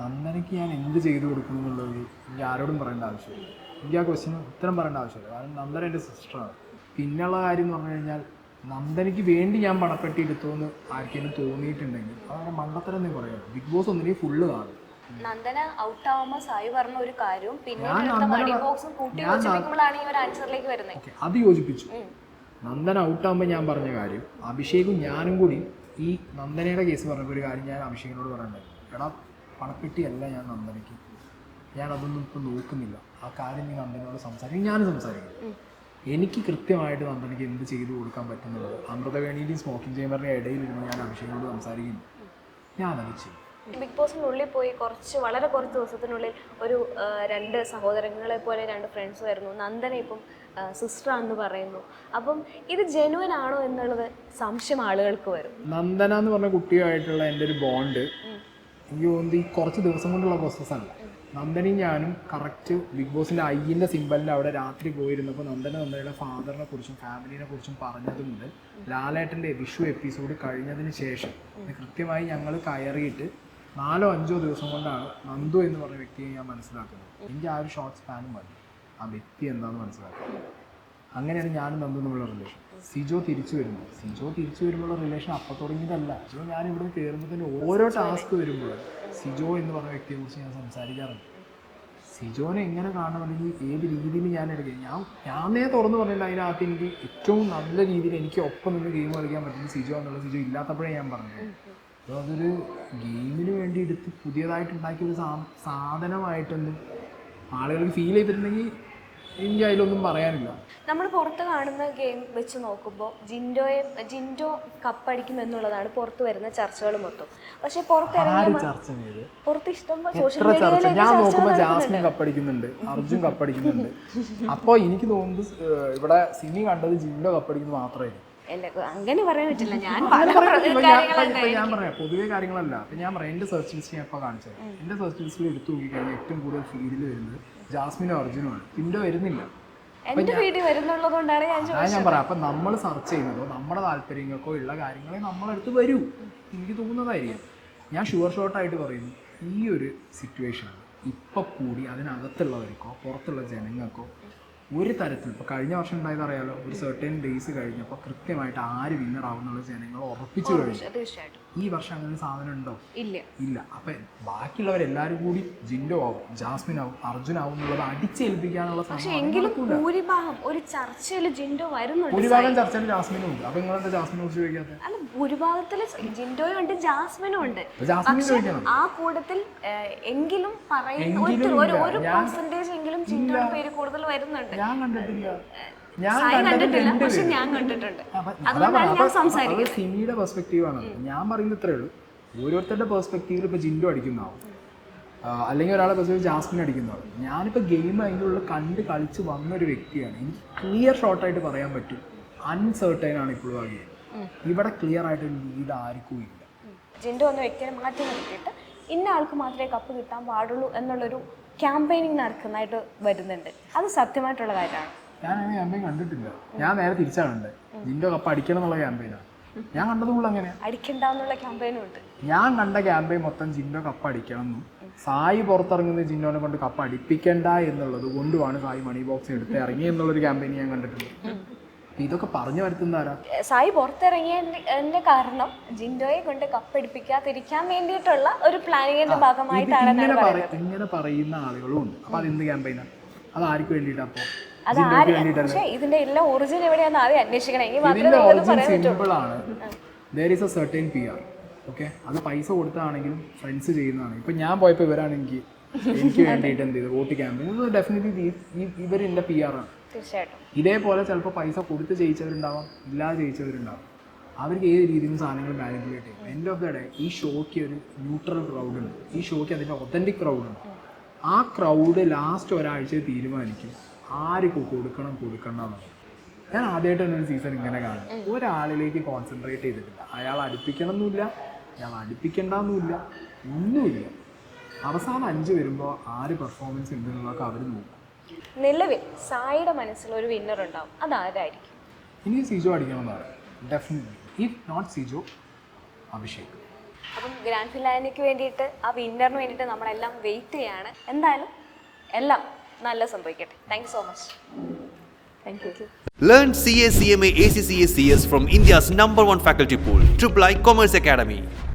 നന്ദനയ്ക്ക് ഞാൻ എന്ത് ചെയ്തു കൊടുക്കുന്നു എന്നുള്ളത് എനിക്ക് ആരോടും പറയേണ്ട ആവശ്യമില്ല. എനിക്ക് ആ ക്വസ്റ്റിന് ഉത്തരം പറയേണ്ട ആവശ്യമില്ല. കാരണം നന്ദന എന്റെ സിസ്റ്ററാണ് പിന്നെയുള്ള കാര്യം എന്ന് പറഞ്ഞു കഴിഞ്ഞാൽ നന്ദനയ്ക്ക് വേണ്ടി ഞാൻ പണപ്പെട്ടി എടുത്തു എന്ന് ആർക്കെങ്കിലും തോന്നിയിട്ടുണ്ടെങ്കിൽ അതങ്ങനെ മണ്ടത്തരം എന്ന് പറയാം ബിഗ് ബോസ് ഒന്നിനെയും ഫുള്ള് കാണും. നന്ദന ഔട്ട് ആവുമ്പോൾ സായി പറഞ്ഞ ഒരു കാര്യവും എടുത്ത ബോക്സും കൂട്ടി ഞാൻ ന- യോജിപ്പിക്കുമ്പോഴാണ് ഈ ഒരു ആൻസറിലേക്ക് വരുന്നത്. അത് യോജിപ്പിച്ചു. നന്ദന ഔട്ട് ആവുമ്പോൾ ഞാൻ പറഞ്ഞ കാര്യം അഭിഷേകും ഞാനും കൂടി ഈ നന്ദനയുടെ കേസ് പറഞ്ഞപ്പോൾ ഒരു കാര്യം ഞാൻ അഭിഷേകിനോട് പറയണ്ടായിരുന്നു എടാ പണപ്പെട്ടിയല്ല ഞാൻ നന്ദനയ്ക്ക്. ഞാൻ അതൊന്നും ഇപ്പം നോക്കുന്നില്ല. ആ കാര്യം നീ നന്ദനോട് സംസാരിക്കും. ഞാൻ സംസാരിക്കും. എനിക്ക് കൃത്യമായിട്ട് നന്ദനയ്ക്ക് എന്ത് ചെയ്തു കൊടുക്കാൻ പറ്റുന്നുള്ളത് അമൃതവേണിയിലും സ്മോക്കിംഗ് ചേമ്പറിന്റെ ഇടയിലിരുന്ന് ഞാൻ അഭിഷേകിനോട് സംസാരിക്കും. ഞാനത് ചെയ്യും. ബിഗ് ബോസിനുള്ളിൽ പോയി കുറച്ച് വളരെ കുറച്ച് ദിവസത്തിനുള്ളിൽ ഒരു രണ്ട് സഹോദരങ്ങളെ പോലെ രണ്ട് ഫ്രണ്ട്സ് വരുന്നു. നന്ദന ഇപ്പം സിസ്റ്റർ എന്ന് പറയുന്നു. അപ്പം ഇത് ജെനുവൻ ആണോ എന്നുള്ളത് സംശയം ആളുകൾക്ക് വരും. നന്ദന എന്ന് പറഞ്ഞ കുട്ടിയായിട്ടുള്ള എന്റെ ഒരു ബോണ്ട് എനിക്ക് തോന്നുന്നത് ഈ കുറച്ച് ദിവസം കൊണ്ടുള്ള പ്രോസസ്സല്ല നന്ദനയും ഞാനും കറക്റ്റ് ബിഗ് ബോസിന്റെ ഐയിന്റെ സിമ്പലിന്റെ അവിടെ രാത്രി പോയിരുന്നപ്പോൾ നന്ദന നന്ദനയുടെ ഫാദറിനെ കുറിച്ചും ഫാമിലിനെ കുറിച്ചും പറഞ്ഞത് മുതൽ ലാലേട്ടന്റെ വിഷു എപ്പിസോഡ് കഴിഞ്ഞതിന് ശേഷം കൃത്യമായി ഞങ്ങൾ കയറിയിട്ട് നാലോ അഞ്ചോ ദിവസം കൊണ്ടാണ് നന്ദു എന്ന് പറഞ്ഞ വ്യക്തിയെ ഞാൻ മനസ്സിലാക്കുന്നത്. എനിക്ക് ആ ഒരു ഷോർട്ട് സ്പാനും മതി. ആ വ്യക്തി എന്താണെന്ന് മനസ്സിലാക്കുന്നത് അങ്ങനെയാണ് ഞാനും നന്ദു എന്നുള്ള റിലേഷൻ സിജോ തിരിച്ചു വരുന്നു. സിജോ തിരിച്ചു വരുമ്പോഴുള്ള റിലേഷൻ അപ്പം തുടങ്ങിയതല്ല. സിജോ ഞാൻ ഇവിടെ കയറുമ്പോൾ തന്നെ ഓരോ ടാസ്ക് വരുമ്പോൾ സിജോ എന്ന് പറഞ്ഞ വ്യക്തിയെ കുറിച്ച് ഞാൻ സംസാരിക്കാറുണ്ട്. സിജോനെ എങ്ങനെ കാണണം? അല്ലെങ്കിൽ ഏത് രീതിയിൽ ഞാൻ എടുക്കുക ഞാൻ ഞാനേ തുറന്നു പറഞ്ഞില്ല അതിനകത്ത് എനിക്ക് ഏറ്റവും നല്ല രീതിയിൽ എനിക്ക് ഒപ്പം നിന്ന് ഗെയിം കളിക്കാൻ പറ്റുന്ന സിജോ എന്നുള്ള സിജോ ഇല്ലാത്തപ്പോഴേ ഞാൻ പറഞ്ഞത്. അപ്പോൾ അതൊരു ഗെയിമിന് വേണ്ടി എടുത്ത് പുതിയതായിട്ട് ഉണ്ടാക്കിയ ഒരു സാ സാധനമായിട്ടൊന്നും ആളുകൾക്ക് ഫീൽ ചെയ്തിട്ടുണ്ടെങ്കിൽ എനിക്ക് അതിലൊന്നും പറയാനില്ല. നമ്മൾ പുറത്ത് കാണുന്ന ഗെയിം വെച്ച് നോക്കുമ്പോൾ ജിൻഡോയെ ജിൻഡോ കപ്പടിക്കും എന്നുള്ളതാണ് പുറത്ത് വരുന്ന ചർച്ചകൾ മൊത്തം. പക്ഷെ പുറത്ത് പുറത്തിറങ്ങിയ ചർച്ച പുറത്ത് ഇഷ്ടം സോഷ്യൽ മീഡിയയിൽ ഞാൻ നോക്കുമ്പോൾ ജാസ്മിൻ കപ്പടിക്കുന്നുണ്ട് അർജുൻ കപ്പടിക്കുന്നുണ്ട്. അപ്പോൾ എനിക്ക് തോന്നുന്നത് ഇവിടെ സിനി കണ്ടത് ജിൻഡോ കപ്പടിക്കുന്നത് മാത്രമായിരുന്നു അങ്ങനെ പറയാൻ പറ്റില്ല. ഞാൻ അങ്ങനെ പറയാൻ പറ്റില്ല. ഞാൻ- പറയാം പൊതുവെ കാര്യങ്ങളല്ല. അപ്പൊ ഞാൻ പറയാം എന്റെ സെർച്ച് ലിസ്റ്റ് ഞാൻ ഇപ്പൊ കാണിച്ചത് എന്റെ സെർച്ച് ലിസ്റ്റിൽ എടുത്തു നോക്കിക്കഴിഞ്ഞാൽ ഏറ്റവും കൂടുതൽ ഫീൽഡിൽ വരുന്നത് ജാസ്മിനും അർജുനുമാണ്. ജിൻഡോ വരുന്നില്ല. എന്റെ വീഡിയോ വരുന്നുള്ളത് കൊണ്ടാണ് ഞാൻ ഞാൻ പറയാം അപ്പൊ നമ്മൾ സെർച്ച് ചെയ്യുന്നതോ നമ്മുടെ താല്പര്യങ്ങൾക്കോ ഉള്ള കാര്യങ്ങളെ നമ്മളടുത്ത് വരൂ. എനിക്ക് തോന്നുന്നതായിരിക്കും. ഞാൻ ഷുവർ ഷോർട്ടായിട്ട് പറയുന്നു ഈ ഒരു സിറ്റുവേഷൻ ഇപ്പൊ കൂടി അതിനകത്തുള്ളവർക്കോ പുറത്തുള്ള ജനങ്ങൾക്കോ ഒരു തരത്തിൽ ഇപ്പോൾ കഴിഞ്ഞ വർഷം ഉണ്ടായത് അറിയാലോ ഒരു സെർട്ടൻ ഡേയ്സ് കഴിഞ്ഞപ്പോൾ കൃത്യമായിട്ട് ആര് വിന്നർ ആവുന്നുള്ള ജനങ്ങൾ ഉറപ്പിച്ചു കഴിഞ്ഞു. തീർച്ചയായിട്ടും. ഈ വർഷം അങ്ങനെ ഒരു സാധനം ഉണ്ടോ ഇല്ല. ഇല്ല. അപ്പൊ ബാക്കിയുള്ളവരെല്ലാരും കൂടി ജിൻഡോ ആവും ജാസ്മിൻ ആവും അർജുൻ ആവും എന്നുള്ളത് അടിച്ചേൽപ്പിക്കാനുള്ള പക്ഷെ എങ്കിലും ഭൂരിഭാഗം ഒരു ചർച്ചയിൽ ജിൻഡോ വരുന്നുണ്ട്. ഭൂരിഭാഗം ചർച്ചയിൽ ജാസ്മിനും ഉണ്ട്. അപ്പൊ നിങ്ങളെന്താ ജാസ്മിനെ കുറിച്ച് ചോദിക്കാത്ത? അല്ല ഭൂരിഭാഗത്തിൽ ജിൻഡോയും ഉണ്ട് ജാസ്മിനും ഉണ്ട്. ആ കൂട്ടത്തിൽ എങ്കിലും പറയുന്ന ഒരു- ഒരു. പെർസെന്റേജ് എങ്കിലും ജിൻഡോയുടെ പേര് കൂടുതൽ വരുന്നുണ്ട്. ഞാൻ കണ്ടിട്ടില്ല. കണ്ടിട്ടില്ല പക്ഷെ ഞാൻ പറയുന്നത് ഇത്രേ ഉള്ളൂ. ഓരോരുത്തരുടെ പെർസ്പെക്റ്റീവിൽ ഇപ്പൊ ജിൻഡോ അടിക്കുന്നതാവും അല്ലെങ്കിൽ ഒരാളെ പെർസ്പെക്ടീവ് ജാസ്മിൻ അടിക്കുന്നതാവും ഞാനിപ്പോൾ ഗെയിം അതിന്റെ ഉള്ളിൽ കണ്ട് കളിച്ച് വന്ന ഒരു വ്യക്തിയാണ്. എനിക്ക് ക്ലിയർ ഷോട്ടായിട്ട് പറയാൻ പറ്റും. അൺസേർട്ടൈൻ ആണ് ഇപ്പോഴും ആ ഗെയിം ഇവിടെ ക്ലിയർ ആയിട്ട് ഒരു ലീഡ് ആർക്കും ഇല്ല ജിൻഡോ എന്ന വ്യക്തിയെ മാറ്റി നിർത്തിയിട്ട് ഇന്ന ആൾക്ക് മാത്രമേ കപ്പ് കിട്ടാൻ പാടുള്ളൂ എന്നുള്ളൊരു ക്യാമ്പയിനിങ് നടക്കുന്നതായിട്ട് വരുന്നുണ്ട്. അത് സത്യമായിട്ടുള്ള കാര്യമാണ്. ഞാൻ അങ്ങനെ ക്യാമ്പയിൻ കണ്ടിട്ടില്ല. ഞാൻ നേരെ തിരിച്ചാണ് കണ്ടത് ജിൻഡോ കപ്പ് അടിക്കണം എന്നുള്ള ക്യാമ്പയിനാണ് ഞാൻ കണ്ടതുള്ള അങ്ങനെയാണ് അടിക്കണ്ട എന്നുള്ള ക്യാമ്പയിനും ഉണ്ട്. ഞാൻ കണ്ട ക്യാമ്പയിൻ മൊത്തം ജിൻഡോ കപ്പ് അടിക്കണം എന്നും. സായി പുറത്തിറങ്ങുന്ന ജിൻഡോനെ കൊണ്ട് കപ്പ് അടിപ്പിക്കണ്ട എന്നുള്ളത് കൊണ്ടുമാണ് സായി മണി ബോക്സ് എടുത്ത് ഇറങ്ങി എന്നുള്ളൊരു ക്യാമ്പയിൻ ഞാൻ കണ്ടിട്ടുണ്ട്. ഇതൊക്കെ പറഞ്ഞു വരുത്തുന്നാരാ സായി പുറത്തിറങ്ങിയതിന്റെ കാരണം ജിൻഡോയെ കൊണ്ട് കപ്പ് കപ്പടിപ്പിക്കാതിരിക്കാൻ വേണ്ടിയിട്ടുള്ള ഒരു പ്ലാനിങ്ങിന്റെ ഭാഗമായിട്ടാണ് ഇങ്ങനെ പറയുന്ന ആളുകളും ഉണ്ട്. അപ്പൊ അത് എന്ത് ക്യാമ്പയിനാണ് അത് ആർക്ക് വേണ്ടിയിട്ടാ അപ്പൊ? അത് ആര് പക്ഷേ ഇതിന്റെ എല്ലാം ഒറിജിൻ എവിടെയാണെന്ന് ആദ്യം അന്വേഷിക്കണം. എങ്കിൽ മാത്രമേ ഇതിന്റെ പറയാൻ പറ്റുള്ളൂ there is a certain P R okay അത് പൈസ കൊടുത്താണെങ്കിലും ഫ്രണ്ട്സ് ചെയ്യുന്നതാണ്. ഇപ്പൊ ഞാൻ പോയപ്പോൾ ഇവരാണെങ്കിൽ എനിക്ക് വേണ്ടിയിട്ട് എന്ത് ചെയ്തു? വോട്ട് ക്യാമ്പയിൻ ഇത് ഡെഫിനറ്റ്ലി ഇവർ എന്റെ പി ആർ ആണ്. തീർച്ചയായിട്ടും. ഇതേപോലെ ചിലപ്പോൾ പൈസ കൊടുത്ത് ജയിച്ചവരുണ്ടാവാം ഇല്ലാതെ ജയിച്ചവരുണ്ടാവാം. അവർക്ക് ഏത് രീതിയിലും സാധനങ്ങൾ മാനിപ്പുലേറ്റ് ചെയ്യും. എൻഡ് ഓഫ് ദ ഡേ ഈ ഷോയ്ക്ക് ഒരു ന്യൂട്രൽ ക്രൗഡ് ഉണ്ട്. ഈ ഷോയ്ക്ക് അതിന്റെ ഒത്തന്റിക് ക്രൗഡ് ഉണ്ട്. ആ ക്രൗഡ് ലാസ്റ്റ് ഒരാഴ്ച തീരുമാനിക്കും. ആർക്ക് കൊടുക്കണം കൊടുക്കണം എന്നുള്ളത് ഞാൻ ആദ്യമായിട്ട് തന്നെ ഒരു സീസൺ ഇങ്ങനെ കാണും. ഒരാളിലേക്ക് കോൺസെൻട്രേറ്റ് ചെയ്തിട്ടില്ല. അയാൾ അടുപ്പിക്കണം എന്നില്ല അയാൾ അടുപ്പിക്കണ്ടെന്നില്ല ഒന്നുമില്ല. അവസാനം അഞ്ച് വരുമ്പോൾ ആര് പെർഫോമൻസ് ഉണ്ടെന്നുള്ളതൊക്കെ അവർ നോക്കും. നിലവിൽ സായിയുടെ മനസ്സിൽ ഒരു വിന്നർ ഉണ്ടാവും. അതാരായിരിക്കും? ഇനി Sijo അടിക്കണമെന്നാണ് definitely if not Sijo Abhishek. അപ്പം ഗ്രാൻഡ് ഫിലാനിക്ക് വേണ്ടിയിട്ട് ആ വിന്നറിന് വേണ്ടിയിട്ട് നമ്മളെല്ലാം വെയിറ്റ് ചെയ്യാണ്. എന്തായാലും എല്ലാം നല്ല സംഭവിക്കട്ടെ thank so much thank you Learn CA, CMA, ACCA, CS from India's number one faculty pool, Triple I Commerce Academy.